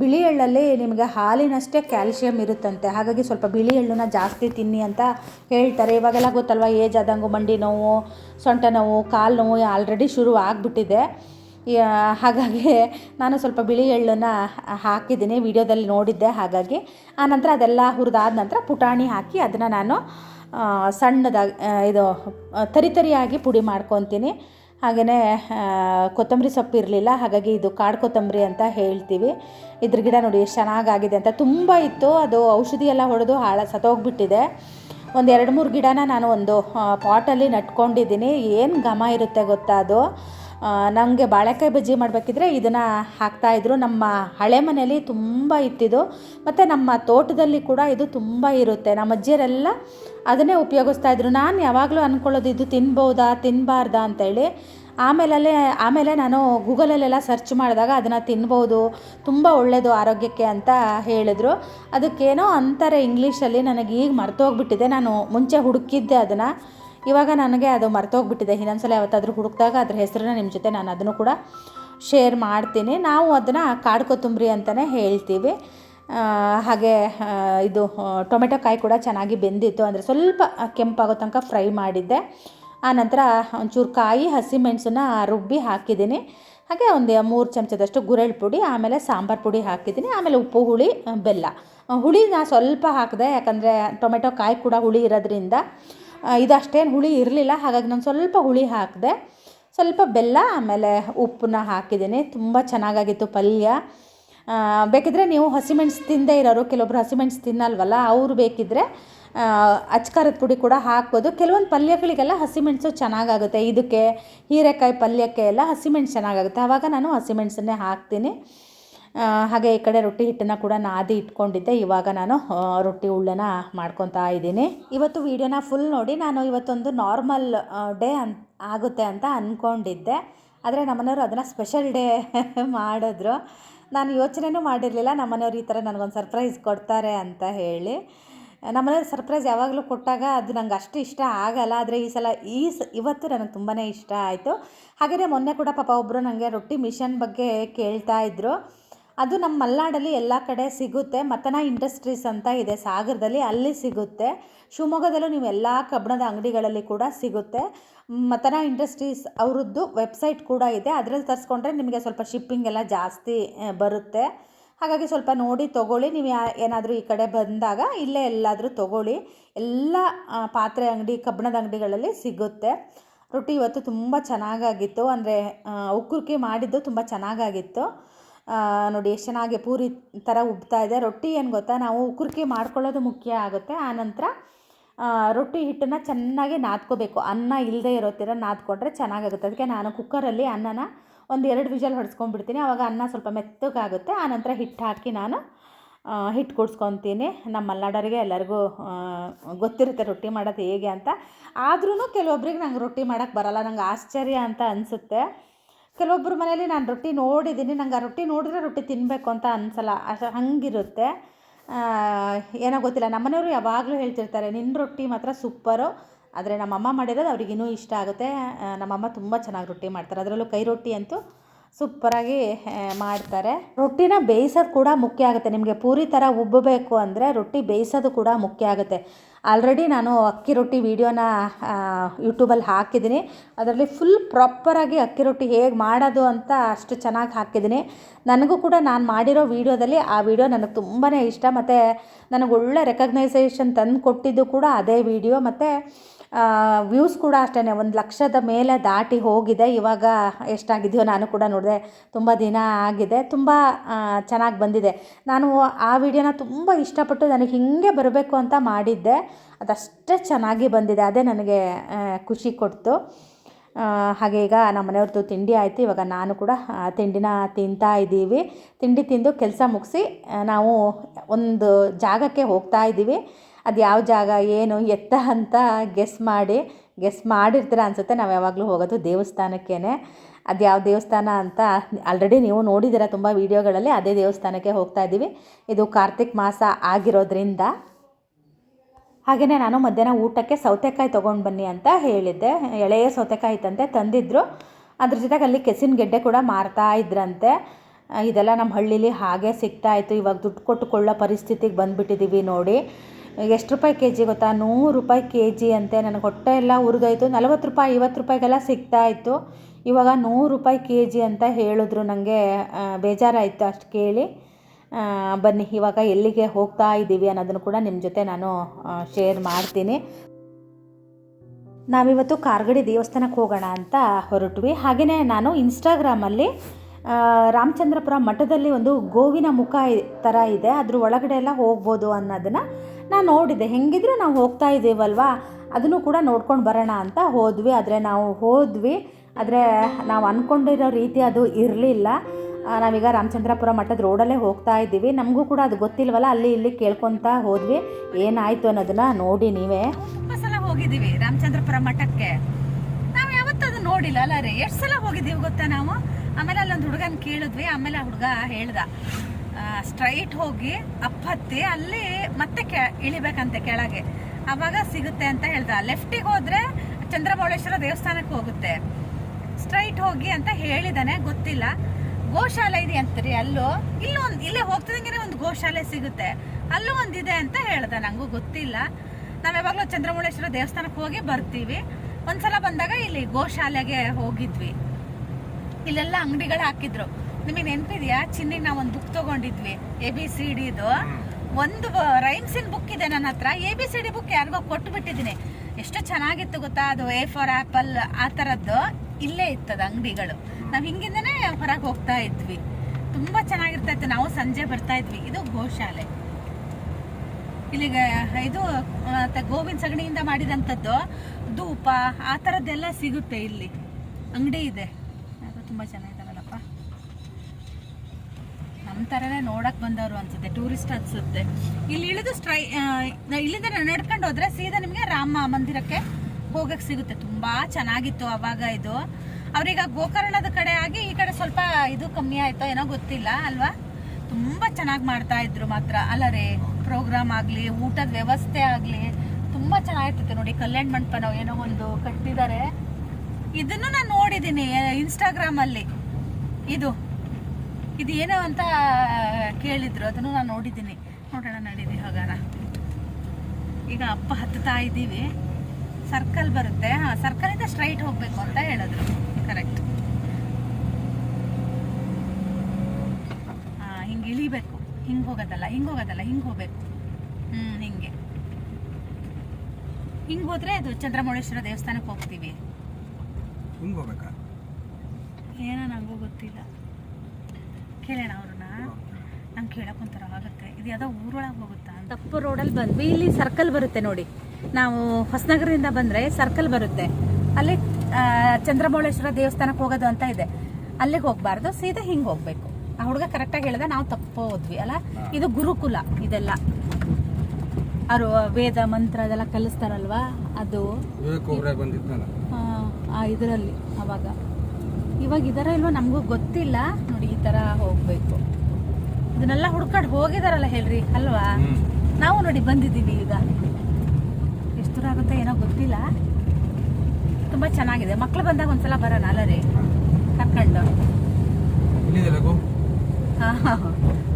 S1: ಬಿಳಿ ಎಳ್ಳಲ್ಲಿ ನಿಮಗೆ ಹಾಲಿನಷ್ಟೇ ಕ್ಯಾಲ್ಸಿಯಂ ಇರುತ್ತಂತೆ. ಹಾಗಾಗಿ ಸ್ವಲ್ಪ ಬಿಳಿ ಎಳ್ಳನ್ನ ಜಾಸ್ತಿ ತಿನ್ನಿ ಅಂತ ಹೇಳ್ತಾರೆ. ಇವಾಗೆಲ್ಲ ಗೊತ್ತಲ್ವ, ಏಜ್ ಆದಂಗು ಮಂಡಿ ನೋವು, ಸೊಂಟ ನೋವು, ಕಾಲು ನೋವು, ಆಲ್ರೆಡಿ ಶುರು ಆಗಿಬಿಟ್ಟಿದೆ ಹಾಗಾಗಿ ನಾನು ಸ್ವಲ್ಪ ಬಿಳಿ ಎಳ್ಳನ್ನು ಹಾಕಿದ್ದೀನಿ ವಿಡಿಯೋದಲ್ಲಿ ನೋಡಿದ್ದೆ ಹಾಗಾಗಿ. ಆನಂತರ ಅದೆಲ್ಲ ಹುರಿದಾದ ನಂತರ ಪುಟಾಣಿ ಹಾಕಿ ಅದನ್ನು ನಾನು ಆ, ಸಣ್ಣದಾಗಿ ಇದು ತರಿತರಿಯಾಗಿ ಪುಡಿ ಮಾಡ್ಕೊತೀನಿ. ಹಾಗೆಯೇ ಕೊತ್ತಂಬರಿ ಸೊಪ್ಪು ಇರಲಿಲ್ಲ ಹಾಗಾಗಿ ಇದು ಕಾಡು ಕೊತ್ತಂಬರಿ ಅಂತ ಹೇಳ್ತೀವಿ. ಇದ್ರ ಗಿಡ ನೋಡಿ ಎಷ್ಟು ಚೆನ್ನಾಗಾಗಿದೆ ಅಂತ. ತುಂಬ ಇತ್ತು ಅದು ಔಷಧಿ ಎಲ್ಲ ಹೊಡೆದು ಹಾಳ ಸತ್ತೋಗ್ಬಿಟ್ಟಿದೆ. ಒಂದು ಎರಡು ಮೂರು ಗಿಡನ ನಾನು ಒಂದು ಪಾಟಲ್ಲಿ ನಟ್ಕೊಂಡಿದ್ದೀನಿ. ಏನು ಘಮ ಇರುತ್ತೆ ಗೊತ್ತಾ ಅದು? ನನಗೆ ಬಾಳೆಕಾಯಿ ಬಜ್ಜಿ ಮಾಡಬೇಕಿದ್ರೆ ಇದನ್ನು ಹಾಕ್ತಾಯಿದ್ರು ನಮ್ಮ ಹಳೆ ಮನೆಯಲ್ಲಿ ತುಂಬ ಇತ್ತಿದು ಮತ್ತು ನಮ್ಮ ತೋಟದಲ್ಲಿ ಕೂಡ ಇದು ತುಂಬ ಇರುತ್ತೆ. ನಮ್ಮ ಅಜ್ಜಿಯರೆಲ್ಲ ಅದನ್ನೇ ಉಪಯೋಗಿಸ್ತಾ ಇದ್ರು. ನಾನು ಯಾವಾಗಲೂ ಅಂದ್ಕೊಳ್ಳೋದು ಇದು ತಿನ್ಬೋದಾ ತಿನ್ನಬಾರ್ದಾ ಅಂತೇಳಿ. ಆಮೇಲಲ್ಲೇ, ಆಮೇಲೆ ನಾನು ಗೂಗಲಲ್ಲೆಲ್ಲ ಸರ್ಚ್ ಮಾಡಿದಾಗ ಅದನ್ನು ತಿನ್ಬೋದು, ತುಂಬ ಒಳ್ಳೆಯದು ಆರೋಗ್ಯಕ್ಕೆ ಅಂತ ಹೇಳಿದ್ರು. ಅದಕ್ಕೇನೋ ಅಂತಾರೆ ಇಂಗ್ಲೀಷಲ್ಲಿ ನನಗೆ ಈಗ ಮರ್ತೋಗ್ಬಿಟ್ಟಿದೆ. ನಾನು ಮುಂಚೆ ಹುಡುಕಿದ್ದೆ ಅದನ್ನು. ಇವಾಗ ನನಗೆ ಅದು ಮರ್ತೋಗ್ಬಿಟ್ಟಿದೆ. ಇನ್ನೊಂದ್ಸಲ ಯಾವತ್ತಾದರೂ ಹುಡುಕಿದಾಗ ಅದ್ರ ಹೆಸರನ್ನ ನಿಮ್ಮ ಜೊತೆ ನಾನು ಅದನ್ನು ಕೂಡ ಶೇರ್ ಮಾಡ್ತೀನಿ. ನಾವು ಅದನ್ನು ಕಾಡು ಕೊತ್ತಂಬರಿ ಅಂತಲೇ ಹೇಳ್ತೀವಿ. ಹಾಗೆ ಇದು ಟೊಮೆಟೊ ಕಾಯಿ ಕೂಡ ಚೆನ್ನಾಗಿ ಬೆಂದಿತ್ತು. ಅಂದರೆ ಸ್ವಲ್ಪ ಕೆಂಪಾಗೋ ತನಕ ಫ್ರೈ ಮಾಡಿದ್ದೆ. ಆನಂತರ ಒಂಚೂರು ಕಾಯಿ ಹಸಿಮೆಣಸನ್ನ ರುಬ್ಬಿ ಹಾಕಿದ್ದೀನಿ. ಹಾಗೆ ಒಂದು ಮೂರು ಚಮಚದಷ್ಟು ಗುರೆಳ್ ಪುಡಿ, ಆಮೇಲೆ ಸಾಂಬಾರು ಪುಡಿ ಹಾಕಿದ್ದೀನಿ. ಆಮೇಲೆ ಉಪ್ಪು, ಹುಳಿ, ಬೆಲ್ಲ. ಹುಳಿ ನಾನು ಸ್ವಲ್ಪ ಹಾಕಿದೆ. ಯಾಕಂದರೆ ಟೊಮೆಟೊ ಕಾಯಿ ಕೂಡ ಹುಳಿ ಇರೋದ್ರಿಂದ ಇದು ಅಷ್ಟೇನು ಹುಳಿ ಇರಲಿಲ್ಲ. ಹಾಗಾಗಿ ನಾನು ಸ್ವಲ್ಪ ಹುಳಿ ಹಾಕಿದೆ. ಸ್ವಲ್ಪ ಬೆಲ್ಲ, ಆಮೇಲೆ ಉಪ್ಪನ್ನ ಹಾಕಿದ್ದೀನಿ. ತುಂಬ ಚೆನ್ನಾಗಾಗಿತ್ತು ಪಲ್ಯ. ಬೇಕಿದ್ರೆ ನೀವು ಹಸಿಮೆಣ್ಸು ತಿಂದೇ ಇರೋರು ಕೆಲವೊಬ್ರು ಹಸಿಮೆಣ್ಸು ತಿನ್ನಲ್ವಲ್ಲ, ಅವರು ಬೇಕಿದ್ದರೆ ಅಚ್ಕಾರದ ಪುಡಿ ಕೂಡ ಹಾಕ್ಬೋದು. ಕೆಲವೊಂದು ಪಲ್ಯಗಳಿಗೆಲ್ಲ ಹಸಿಮೆಣಸು ಚೆನ್ನಾಗಾಗುತ್ತೆ. ಇದಕ್ಕೆ ಹೀರೆಕಾಯಿ ಪಲ್ಯಕ್ಕೆ ಎಲ್ಲ ಹಸಿಮೆಣಸು ಚೆನ್ನಾಗಾಗುತ್ತೆ. ಆವಾಗ ನಾನು ಹಸಿಮೆಣಸನ್ನೇ ಹಾಕ್ತೀನಿ. ಹಾಗೆ ಈ ಕಡೆ ರೊಟ್ಟಿ ಹಿಟ್ಟನ್ನು ಕೂಡ ನಾದಿ ಇಟ್ಕೊಂಡಿದ್ದೆ. ಇವಾಗ ನಾನು ರೊಟ್ಟಿ ಉಳ್ಳನ ಮಾಡ್ಕೊತಾ ಇದ್ದೀನಿ. ಇವತ್ತು ವೀಡಿಯೋನ ಫುಲ್ ನೋಡಿ ನಾನು ಇವತ್ತೊಂದು ನಾರ್ಮಲ್ ಡೇ ಅನ್, ಆಗುತ್ತೆ ಅಂತ ಅಂದ್ಕೊಂಡಿದ್ದೆ ಆದರೆ ನಮ್ಮನೆಯವರು ಅದನ್ನು ಸ್ಪೆಷಲ್ ಡೇ ಮಾಡಿದ್ರು. ನಾನು ಯೋಚನೆನೂ ಮಾಡಿರಲಿಲ್ಲ, ನಮ್ಮನೆಯವ್ರು ಈ ಥರ ನನಗೊಂದು ಸರ್ಪ್ರೈಸ್ ಕೊಡ್ತಾರೆ ಅಂತ ಹೇಳಿ. ನಮ್ಮನೆಯವ್ರು ಸರ್ಪ್ರೈಸ್ ಯಾವಾಗಲೂ ಕೊಟ್ಟಾಗ ಅದು ನಂಗೆ ಅಷ್ಟು ಇಷ್ಟ ಆಗಲ್ಲ. ಆದರೆ ಈ ಸಲ, ಈ ಸ, ಇವತ್ತು ನನಗೆ ತುಂಬಾ ಇಷ್ಟ ಆಯಿತು. ಹಾಗೆಯೇ ಮೊನ್ನೆ ಕೂಡ ಪಾಪ ಒಬ್ಬರು ನನಗೆ ರೊಟ್ಟಿ ಮಿಷನ್ ಬಗ್ಗೆ ಕೇಳ್ತಾ ಇದ್ದರು ಅದು ನಮ್ಮ ಮಲೆನಾಡಲ್ಲಿ ಎಲ್ಲ ಕಡೆ ಸಿಗುತ್ತೆ. ಮತನ ಇಂಡಸ್ಟ್ರೀಸ್ ಅಂತ ಇದೆ. ಸಾಗರದಲ್ಲಿ ಅಲ್ಲಿ ಸಿಗುತ್ತೆ. ಶಿವಮೊಗ್ಗದಲ್ಲೂ ನೀವು ಎಲ್ಲ ಕಬ್ಬಣದ ಅಂಗಡಿಗಳಲ್ಲಿ ಕೂಡ ಸಿಗುತ್ತೆ. ಮತನ ಇಂಡಸ್ಟ್ರೀಸ್ ಅವರದ್ದು ವೆಬ್ಸೈಟ್ ಕೂಡ ಇದೆ. ಅದರಲ್ಲಿ ತರಿಸ್ಕೊಂಡ್ರೆ ನಿಮಗೆ ಸ್ವಲ್ಪ ಶಿಪ್ಪಿಂಗ್ ಎಲ್ಲ ಜಾಸ್ತಿ ಬರುತ್ತೆ. ಹಾಗಾಗಿ ಸ್ವಲ್ಪ ನೋಡಿ ತೊಗೊಳ್ಳಿ. ನೀವು ಯಾ, ಏನಾದರೂ ಈ ಕಡೆ ಬಂದಾಗ ಇಲ್ಲೇ ಎಲ್ಲಾದರೂ ತೊಗೊಳ್ಳಿ. ಎಲ್ಲ ಪಾತ್ರೆ ಅಂಗಡಿ ಕಬ್ಬಣದ ಅಂಗಡಿಗಳಲ್ಲಿ ಸಿಗುತ್ತೆ. ರೊಟ್ಟಿ ಇವತ್ತು ತುಂಬ ಚೆನ್ನಾಗಾಗಿತ್ತು. ಅಂದರೆ ಉಕ್ಕುರ್ಕಿ ಮಾಡಿದ್ದು ತುಂಬ ಚೆನ್ನಾಗಾಗಿತ್ತು. ನೋಡಿ, ಎಷ್ಟು ಚೆನ್ನಾಗಿ ಪೂರಿ ಥರ ಉಬ್ತಾ ಇದೆ. ರೊಟ್ಟಿ ಏನು ಗೊತ್ತಾ? ನಾವು ಉಕ್ಕುರ್ಕಿ ಮಾಡ್ಕೊಳ್ಳೋದು ಮುಖ್ಯ ಆಗುತ್ತೆ. ಆನಂತರ ರೊಟ್ಟಿ ಹಿಟ್ಟನ್ನು ಚೆನ್ನಾಗಿ ನಾದ್ಕೋಬೇಕು. ಅನ್ನ ಇಲ್ಲದೆ ಇರೋ ಥರ ನಾದ್ಕೊಂಡ್ರೆ ಚೆನ್ನಾಗಾಗುತ್ತೆ. ಅದಕ್ಕೆ ನಾನು ಕುಕ್ಕರಲ್ಲಿ ಅನ್ನನ ಒಂದು ಎರಡು ವಿಜಲ್ ಹೊಡೆಸ್ಕೊಂಡ್ಬಿಡ್ತೀನಿ. ಆವಾಗ ಅನ್ನ ಸ್ವಲ್ಪ ಮೆತ್ತಗಾಗುತ್ತೆ. ಆನಂತರ ಹಿಟ್ಟು ಹಾಕಿ ನಾನು ಹಿಟ್ಟು ಕುಡ್ಸ್ಕೊತೀನಿ. ನಮ್ಮ ಮಲ್ನಾಡೋರಿಗೆ ಎಲ್ಲರಿಗೂ ಗೊತ್ತಿರುತ್ತೆ ರೊಟ್ಟಿ ಮಾಡೋದು ಹೇಗೆ ಅಂತ. ಆದ್ರೂ ಕೆಲವೊಬ್ರಿಗೆ ನಂಗೆ ರೊಟ್ಟಿ ಮಾಡೋಕ್ಕೆ ಬರಲ್ಲ. ನಂಗೆ ಆಶ್ಚರ್ಯ ಅಂತ ಅನಿಸುತ್ತೆ. ಕೆಲವೊಬ್ಬರ ಮನೇಲಿ ನಾನು ರೊಟ್ಟಿ ನೋಡಿದ್ದೀನಿ ನಂಗೆ ಆ ರೊಟ್ಟಿ ನೋಡಿದ್ರೆ ರೊಟ್ಟಿ ತಿನ್ನಬೇಕು ಅಂತ ಅನ್ಸಲ್ಲ. ಅಷ್ಟು ಹಂಗಿರುತ್ತೆ. ಏನೋ ಗೊತ್ತಿಲ್ಲ. ನಮ್ಮನೆಯವರು ಯಾವಾಗಲೂ ಹೇಳ್ತಿರ್ತಾರೆ ನಿನ್ನ ರೊಟ್ಟಿ ಮಾತ್ರ ಸೂಪರು, ಆದರೆ ನಮ್ಮಮ್ಮ ಮಾಡಿರೋದು ಅವ್ರಿಗಿನ್ನೂ ಇಷ್ಟ ಆಗುತ್ತೆ. ನಮ್ಮಮ್ಮ ತುಂಬ ಚೆನ್ನಾಗಿ ರೊಟ್ಟಿ ಮಾಡ್ತಾರೆ. ಅದರಲ್ಲೂ ಕೈ ರೊಟ್ಟಿ ಅಂತೂ ಸೂಪರಾಗಿ ಮಾಡ್ತಾರೆ. ರೊಟ್ಟಿನ ಬೇಯಿಸೋದು ಕೂಡ ಮುಖ್ಯ ಆಗುತ್ತೆ. ನಿಮಗೆ ಪೂರಿ ಥರ ಉಬ್ಬಬೇಕು ಅಂದರೆ ರೊಟ್ಟಿ ಬೇಯಿಸೋದು ಕೂಡ ಮುಖ್ಯ ಆಗುತ್ತೆ. ಆಲ್ರೆಡಿ ನಾನು ಅಕ್ಕಿ ರೊಟ್ಟಿ ವೀಡಿಯೋನ ಯೂಟ್ಯೂಬಲ್ಲಿ ಹಾಕಿದ್ದೀನಿ. ಅದರಲ್ಲಿ ಫುಲ್ ಪ್ರಾಪರಾಗಿ ಅಕ್ಕಿ ರೊಟ್ಟಿ ಹೇಗೆ ಮಾಡೋದು ಅಂತ ಅಷ್ಟು ಚೆನ್ನಾಗಿ ಹಾಕಿದ್ದೀನಿ. ನನಗೂ ಕೂಡ ನಾನು ಮಾಡಿರೋ ವೀಡಿಯೋದಲ್ಲಿ ಆ ವಿಡಿಯೋ ನನಗೆ ತುಂಬಾ ಇಷ್ಟ. ಮತ್ತು ನನಗೆ ಒಳ್ಳೆ ರೆಕಗ್ನೈಸೇಷನ್ ತಂದು ಕೊಟ್ಟಿದ್ದು ಕೂಡ ಅದೇ ವಿಡಿಯೋ. ಮತ್ತು ವ್ಯೂಸ್ ಕೂಡ ಅಷ್ಟೇ ಒಂದು ಲಕ್ಷದ ಮೇಲೆ ದಾಟಿ ಹೋಗಿದೆ. ಇವಾಗ ಎಷ್ಟಾಗಿದೆಯೋ ನಾನು ಕೂಡ ನೋಡಿದೆ, ತುಂಬ ದಿನ ಆಗಿದೆ, ತುಂಬ ಚೆನ್ನಾಗಿ ಬಂದಿದೆ. ನಾನು ಆ ವಿಡಿಯೋನ ತುಂಬ ಇಷ್ಟಪಟ್ಟು ನನಗೆ ಹೀಗೆ ಬರಬೇಕು ಅಂತ ಮಾಡಿದ್ದೆ. ಅದಷ್ಟೇ ಚೆನ್ನಾಗಿ ಬಂದಿದೆ, ಅದೇ ನನಗೆ ಖುಷಿ ಕೊಡ್ತು. ಹಾಗೆ ಈಗ ನಮ್ಮ ಮನೆಯವ್ರದ್ದು ತಿಂಡಿ ಆಯಿತು, ಇವಾಗ ನಾನು ಕೂಡ ತಿಂಡಿನ ತಿಂತಾ ಇದ್ದೀವಿ. ತಿಂಡಿ ತಿಂದು ಕೆಲಸ ಮುಗಿಸಿ ನಾವು ಒಂದು ಜಾಗಕ್ಕೆ ಹೋಗ್ತಾ ಇದ್ದೀವಿ. ಅದು ಯಾವ ಜಾಗ, ಏನು, ಎತ್ತ ಅಂತ ಗೆಸ್ ಮಾಡಿ ಗೆಸ್ ಮಾಡಿರ್ತೀರ ಅನಿಸುತ್ತೆ. ನಾವು ಯಾವಾಗಲೂ ಹೋಗೋದು ದೇವಸ್ಥಾನಕ್ಕೇ ಅದು ಯಾವ ದೇವಸ್ಥಾನ ಅಂತ ಆಲ್ರೆಡಿ ನೀವು ನೋಡಿದ್ದೀರ ತುಂಬ ವೀಡಿಯೋಗಳಲ್ಲಿ, ಅದೇ ದೇವಸ್ಥಾನಕ್ಕೆ ಹೋಗ್ತಾ ಇದ್ದೀವಿ. ಇದು ಕಾರ್ತಿಕ್ ಮಾಸ ಆಗಿರೋದ್ರಿಂದ. ಹಾಗೆಯೇ ನಾನು ಮಧ್ಯಾಹ್ನ ಊಟಕ್ಕೆ ಸೌತೆಕಾಯಿ ತೊಗೊಂಡು ಬನ್ನಿ ಅಂತ ಹೇಳಿದ್ದೆ. ಎಳೆಯ ಸೌತೆಕಾಯಿ ಇತ್ತಂತೆ ತಂದಿದ್ದರು ಅದ್ರ ಜೊತೆಗೆ ಅಲ್ಲಿ ಕೆಸಿನ ಗೆಡ್ಡೆ ಕೂಡ ಮಾರ್ತಾ ಇದ್ರಂತೆ. ಇದೆಲ್ಲ ನಮ್ಮ ಹಳ್ಳೀಲಿ ಹಾಗೆ ಸಿಗ್ತಾ ಇತ್ತು. ಇವಾಗ ದುಡ್ಡು ಕೊಟ್ಟುಕೊಳ್ಳೋ ಪರಿಸ್ಥಿತಿಗೆ ಬಂದುಬಿಟ್ಟಿದ್ದೀವಿ ನೋಡಿ.
S4: ಎಷ್ಟು ರೂಪಾಯಿ ಕೆ ಜಿ ಗೊತ್ತಾ? ನೂರು ರೂಪಾಯಿ ಕೆ ಜಿ ಅಂತೆ. ನನಗೆ ಹೊಟ್ಟೆ ಎಲ್ಲ ಉರಿದೋಯ್ತು. ನಲ್ವತ್ತು ರೂಪಾಯಿ, ಐವತ್ತು ರೂಪಾಯಿಗೆಲ್ಲ ಸಿಗ್ತಾ ಇತ್ತು. ಇವಾಗ ನೂರು ರೂಪಾಯಿ ಕೆ ಜಿ ಅಂತ ಹೇಳಿದ್ರು ನನಗೆ ಬೇಜಾರಾಯಿತು ಅಷ್ಟು ಕೇಳಿ. ಬನ್ನಿ, ಇವಾಗ ಎಲ್ಲಿಗೆ ಹೋಗ್ತಾ ಇದ್ದೀವಿ ಅನ್ನೋದನ್ನು ಕೂಡ ನಿಮ್ಮ ಜೊತೆ ನಾನು ಶೇರ್ ಮಾಡ್ತೀನಿ. ನಾವಿವತ್ತು ಕಾರ್ಗಡಿ ದೇವಸ್ಥಾನಕ್ಕೆ ಹೋಗೋಣ ಅಂತ ಹೊರಟ್ವಿ. ಹಾಗೆಯೇ ನಾನು ಇನ್ಸ್ಟಾಗ್ರಾಮಲ್ಲಿ ರಾಮಚಂದ್ರಪುರ ಮಠದಲ್ಲಿ ಒಂದು ಗೋವಿನ ಮುಖ ಥರ ಇದೆ. ಅದ್ರ ಒಳಗಡೆ ಎಲ್ಲ ಹೋಗ್ಬೋದು ಅನ್ನೋದನ್ನು ನಾನು ನೋಡಿದೆ. ಹೆಂಗಿದ್ರು ನಾವು ಹೋಗ್ತಾ ಇದ್ದೀವಲ್ವಾ? ಅದನ್ನು ಕೂಡ ನೋಡ್ಕೊಂಡು ಬರೋಣ ಅಂತ ಹೋದ್ವಿ. ಆದರೆ ನಾವು ಹೋದ್ವಿ. ಆದರೆ ನಾವು ಅಂದ್ಕೊಂಡಿರೋ ರೀತಿ ಅದು ಇರಲಿಲ್ಲ. ನಾವೀಗ ರಾಮಚಂದ್ರಪುರ ಮಠದ ರೋಡಲ್ಲೇ ಹೋಗ್ತಾ ಇದ್ದೀವಿ. ನಮಗೂ ಕೂಡ ಅದು ಗೊತ್ತಿಲ್ವಲ್ಲ? ಅಲ್ಲಿ ಇಲ್ಲಿ ಕೇಳ್ಕೊತಾ ಹೋದ್ವಿ. ಏನಾಯಿತು ಅನ್ನೋದನ್ನ ನೋಡಿ ನೀವೇ.
S1: ತುಂಬ ಸಲ ಹೋಗಿದ್ದೀವಿ ರಾಮಚಂದ್ರಪುರ ಮಠಕ್ಕೆ? ನಾವು ಯಾವತ್ತೂ ಅದು ನೋಡಿಲ್ಲ ಅಲ್ಲ ರೀ. ಎಷ್ಟು ಸಲ ಹೋಗಿದ್ದೀವಿ ಗೊತ್ತಾ ನಾವು? ಆಮೇಲೆ ಅಲ್ಲೊಂದು ಹುಡುಗನ ಕೇಳಿದ್ವಿ. ಆಮೇಲೆ ಆ ಹುಡುಗ ಹೇಳ್ದ ಸ್ಟ್ರೈಟ್ ಹೋಗಿ ಅಪ್ಪತ್ತಿ ಅಲ್ಲಿ ಮತ್ತೆ ಕೆ, ಇಳಿಬೇಕಂತೆ ಕೆಳಗೆ. ಅವಾಗ ಸಿಗುತ್ತೆ ಅಂತ ಹೇಳ್ದ. ಲೆಫ್ಟಿಗೆ ಹೋದ್ರೆ ಚಂದ್ರಮೌಳೇಶ್ವರ ದೇವಸ್ಥಾನಕ್ಕೆ ಹೋಗುತ್ತೆ. ಸ್ಟ್ರೈಟ್ ಹೋಗಿ ಅಂತ ಹೇಳಿದಾನೆ, ಗೊತ್ತಿಲ್ಲ. ಗೋಶಾಲೆ ಇದೆ ಅಂತೀರಿ, ಅಲ್ಲೂ? ಇಲ್ಲೂ ಒಂದು, ಇಲ್ಲೇ ಹೋಗ್ತಿದಂಗೆ ಒಂದು ಗೋಶಾಲೆ ಸಿಗುತ್ತೆ. ಅಲ್ಲೂ ಒಂದಿದೆ ಅಂತ ಹೇಳ್ದ. ನಂಗೂ ಗೊತ್ತಿಲ್ಲ. ನಾವು ಯಾವಾಗಲೂ ಚಂದ್ರಮೌಳೇಶ್ವರ ದೇವಸ್ಥಾನಕ್ಕೆ ಹೋಗಿ ಬರ್ತೀವಿ. ಒಂದ್ಸಲ ಬಂದಾಗ ಇಲ್ಲಿ ಗೋಶಾಲೆಗೆ ಹೋಗಿದ್ವಿ. ಇಲ್ಲೆಲ್ಲ ಅಂಗಡಿಗಳು ಹಾಕಿದ್ರು. ನಿಮಗೆ ನೆನಪಿದ್ಯಾ? ಚಿನ್ನಿಗೆ ನಾವು ಒಂದು ಬುಕ್ ತಗೊಂಡಿದ್ವಿ ಎ ಬಿ ಸಿ ಡಿದು ಒಂದು ರೈಮ್ಸಿನ ಬುಕ್ ಇದೆ ನನ್ನ ಹತ್ರ. A B C D book ಯಾರಿಗೋ ಕೊಟ್ಟು ಬಿಟ್ಟಿದ್ದೀನಿ. ಎಷ್ಟು ಚೆನ್ನಾಗಿತ್ತು ಗೊತ್ತಾ? ಅದು ಎ ಫಾರ್ ಆಪಲ್ ಆ ಥರದ್ದು ಇಲ್ಲೇ ಇತ್ತದ ಅಂಗಡಿಗಳು. ನಾವು ಹಿಂಗಿಂದನೇ ಹೊರಗೆ ಹೋಗ್ತಾ ಇದ್ವಿ. ತುಂಬ ಚೆನ್ನಾಗಿರ್ತಾ ಇತ್ತು ನಾವು ಸಂಜೆ ಬರ್ತಾ ಇದ್ವಿ. ಇದು ಗೋಶಾಲೆ. ಇಲ್ಲಿಗೆ ಇದು ಮತ್ತೆ ಗೋವಿನ ಸಗಣಿಯಿಂದ ಮಾಡಿದಂಥದ್ದು. ಧೂಪ ಆ ಥರದ್ದೆಲ್ಲ ಸಿಗುತ್ತೆ ಇಲ್ಲಿ. ಅಂಗಡಿ ಇದೆ. ಅದು ತುಂಬ ಚೆನ್ನಾಗಿದ್ದಾವಲ್ಲಪ್ಪ ನಮ್ಮ ಥರನೇ ನೋಡಕ್ ಬಂದವರು ಅನ್ಸುತ್ತೆ ಟೂರಿಸ್ಟ್ ಅನ್ಸುತ್ತೆ. ಇಲ್ಲಿ ಇಳಿದು ಸ್ಟ್ರೈ ಇಲ್ಲಿಂದ ನಡ್ಕೊಂಡು ಹೋದ್ರೆ ಸೀದಾ ನಿಮಗೆ ರಾಮ ಮಂದಿರಕ್ಕೆ ಹೋಗಕ್ ಸಿಗುತ್ತೆ. ತುಂಬಾ ಚೆನ್ನಾಗಿತ್ತು ಅವಾಗ ಇದು. ಅವ್ರೀಗ ಗೋಕರ್ಣದ ಕಡೆ ಆಗಿ ಈ ಕಡೆ ಸ್ವಲ್ಪ ಇದು ಕಮ್ಮಿ ಆಯ್ತೋ ಏನೋ ಗೊತ್ತಿಲ್ಲ, ಅಲ್ವಾ? ತುಂಬಾ ಚೆನ್ನಾಗಿ ಮಾಡ್ತಾ ಇದ್ರು ಮಾತ್ರ. ಅಲ್ಲ ರೀ ಪ್ರೋಗ್ರಾಮ್ ಆಗ್ಲಿ, ಊಟದ ವ್ಯವಸ್ಥೆ ಆಗ್ಲಿ, ತುಂಬಾ ಚೆನ್ನಾಗಿರ್ತಿತ್ತು ನೋಡಿ. ಕಲ್ಯಾಣ ಮಂಟಪನ ಏನೋ ಒಂದು ಕಟ್ಟಿದ್ದಾರೆ ಇದನ್ನು ನಾನು ನೋಡಿದ್ದೀನಿ ಇನ್ಸ್ಟಾಗ್ರಾಮ್ ಅಲ್ಲಿ ಇದು. ಇದು ಏನೋ ಅಂತ ಕೇಳಿದ್ರು ಅದನ್ನು ನಾನು ನೋಡಿದ್ದೀನಿ. ನೋಡೋಣ ನಡೀರಿ ಹೋಗೋಣ. ಈಗ ಅಪ್ಪ ಹತ್ತುತ್ತಾ ಇದ್ದೀವಿ. ಸರ್ಕಲ್ ಬರುತ್ತೆ. ಹಾ ಸರ್ಕಲಿಂದ ಸ್ಟ್ರೈಟ್ ಹೋಗಬೇಕು ಅಂತ ಹೇಳಿದ್ರು. ಕರೆಕ್ಟ್ ಹಾಂ ಹಿಂಗೆ ಇಳಿಬೇಕು. ಹಿಂಗೆ ಹೋಗೋದಲ್ಲ ಹಿಂಗೆ ಹೋಗೋದಲ್ಲ ಹಿಂಗೆ ಹೋಗ್ಬೇಕು. ಹ್ಮ್ ಹಿಂಗೆ. ಹಿಂಗೆ ಹೋದ್ರೆ ಅದು ಚಂದ್ರಮೌಳೇಶ್ವರ ದೇವಸ್ಥಾನಕ್ಕೆ ಹೋಗ್ತೀವಿ.
S3: ಹಿಂಗೆ ಹೋಗ್ಬೇಕಾ?
S1: ಏನೋ ನನಗೂ ಗೊತ್ತಿಲ್ಲ. ಕೇಳೋಣ ಅವ್ರನ್ನ? ನಂಗೆ ಕೇಳಕ್ ಒಂಥರ ಆಗುತ್ತೆ. ಇದು ಯಾವುದೋ ಊರೊಳಗೆ ಹೋಗುತ್ತಾ ತಪ್ಪು ರೋಡಲ್ಲಿ ಬಂದ್ವಿ. ಇಲ್ಲಿ ಸರ್ಕಲ್ ಬರುತ್ತೆ ನೋಡಿ. ನಾವು ಹೊಸನಗರದಿಂದ ಬಂದರೆ ಸರ್ಕಲ್ ಬರುತ್ತೆ. ಅಲ್ಲಿ ಚಂದ್ರಮೌಳೇಶ್ವರ ದೇವಸ್ಥಾನಕ್ಕೆ ಹೋಗೋದು ಅಂತ ಇದೆ. ಅಲ್ಲಿಗೆ ಹೋಗ್ಬಾರ್ದು. ಸೀದಾ ಹಿಂಗೆ ಹೋಗ್ಬೇಕು. ಆ ಹುಡುಗ ಕರೆಕ್ಟಾಗಿ ಹೇಳಿದ ನಾವು ತಪ್ಪು ಹೋದ್ವಿ ಅಲ್ಲ? ಇದು ಗುರುಕುಲ ಇದೆಲ್ಲ. ಅವರು ವೇದ ಮಂತ್ರ ಅದೆಲ್ಲ ಕಲಿಸ್ತಾರಲ್ವಾ? ಅದು. ಇದರಲ್ಲಿ ಅವಾಗ. ಇವಾಗ ಇದರ ಇಲ್ವೋ ನಮಗೂ ಗೊತ್ತಿಲ್ಲ. ನೋಡಿ ಈ ತರ ಹೋಗ್ಬೇಕು. ಇದನ್ನೆಲ್ಲ ಹುಡ್ಕೊಂಡು ಹೋಗಿದಾರಲ್ಲ ಹೇಳ್ರಿ ಅಲ್ವಾ? ನಾವು ನೋಡಿ ಬಂದಿದ್ದೀವಿ ಈಗ. ಎಷ್ಟು ದೂರ ಆಗುತ್ತೆ ಏನೋ ಗೊತ್ತಿಲ್ಲ. ತುಂಬಾ ಚೆನ್ನಾಗಿದೆ. ಮಕ್ಳು ಬಂದಾಗ ಒಂದ್ಸಲ ಬರೋಣ ಅಲ್ಲ ರೀ? ಕರ್ಕೊಂಡು.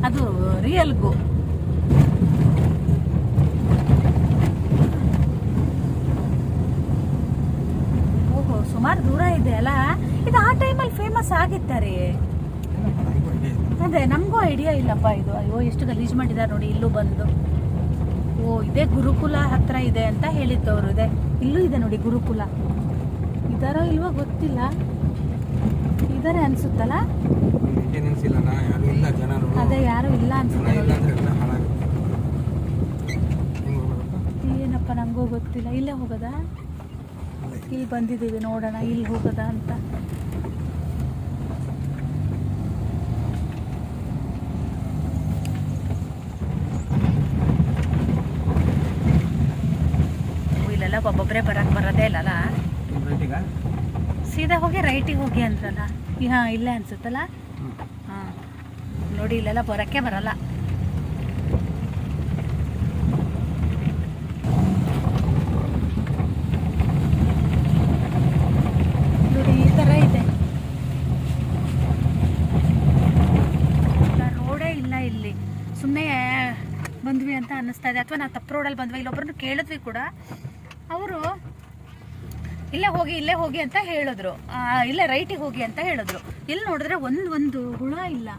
S1: ಅದು ರಿಯಲ್ ಗೋ. ಓಹೋ ಸುಮಾರು ದೂರ ಇದೆ ಅಲ್ಲ? ಇದು ಆ ಟೈಮಲ್ಲಿ ಫೇಮಸ್ ಆಗಿತ್ತಾರೆ ಅದೇ ನಮಗೂ ಐಡಿಯಾ ಇಲ್ಲಪ್ಪ ಇದು. ಅಯ್ಯೋ ಎಷ್ಟು ಗಲೀಜು ಮಾಡಿದ್ದಾರೆ ನೋಡಿ ಇಲ್ಲೂ ಬಂದು. ಓ ಇದೇ ಗುರುಕುಲ ಹತ್ರ ಇದೆ ಅಂತ ಹೇಳಿದ್ದವರು ಇದೆ. ಇಲ್ಲೂ ಇದೆ ನೋಡಿ ಗುರುಕುಲ. ಇದಾರೋ ಇಲ್ವೋ ಗೊತ್ತಿಲ್ಲ. ಇದಾರೆ ಅನ್ಸುತ್ತಲ್ಲ? ಅದೇ ಯಾರು ಇಲ್ಲ ಅನ್ಸುತ್ತೆ ಏನಪ್ಪ ನಂಗೂ ಗೊತ್ತಿಲ್ಲ. ಇಲ್ಲೇ ಹೋಗೋದಾ? ಇಲ್ಲಿ ಬಂದಿದ್ದೀವಿ ನೋಡೋಣ ಇಲ್ಲಿ ಹೋಗದ ಅಂತ ಓ, ಇಲ್ಲೆಲ್ಲ ಬರಕ್ಕೆ ಬರಕ್ ಬರೋದೇ ಇಲ್ಲಲ್ಲ? ಸೀದಾ ಹೋಗಿ ರೈಟಿಗೆ ಹೋಗಿ ಅಂದ್ರಲ್ಲ? ಹಾಂ ಇಲ್ಲೇ ಅನ್ಸುತ್ತಲ್ಲ? ಹಾಂ. ನೋಡಿ ಇಲ್ಲೆಲ್ಲ ಬರೋಕ್ಕೆ ಬರಲ್ಲ. ನೋಡಿ ಈ ಥರ ಇದೆ. ರೋಡೇ ಇಲ್ಲ ಇಲ್ಲಿ. ಸುಮ್ಮನೆ
S2: ಬಂದ್ವಿ ಅಂತ ಅನ್ನಿಸ್ತಾ ಇದೆ. ಅಥವಾ ನಾವು ತಪ್ಪು ರೋಡಲ್ಲಿ ಬಂದ್ವಿ? ಇಲ್ಲೊಬ್ಬರನ್ನು ಕೇಳಿದ್ವಿ ಕೂಡ. ಅವರು ಇಲ್ಲೇ ಹೋಗಿ ಇಲ್ಲೇ ಹೋಗಿ ಅಂತ ಹೇಳಿದ್ರು. ಇಲ್ಲೇ ರೈಟಿಗೆ ಹೋಗಿ ಅಂತ ಹೇಳಿದ್ರು. ಇಲ್ಲಿ ನೋಡಿದ್ರೆ ಒಂದು ಒಂದು ಹುಳ ಇಲ್ಲ.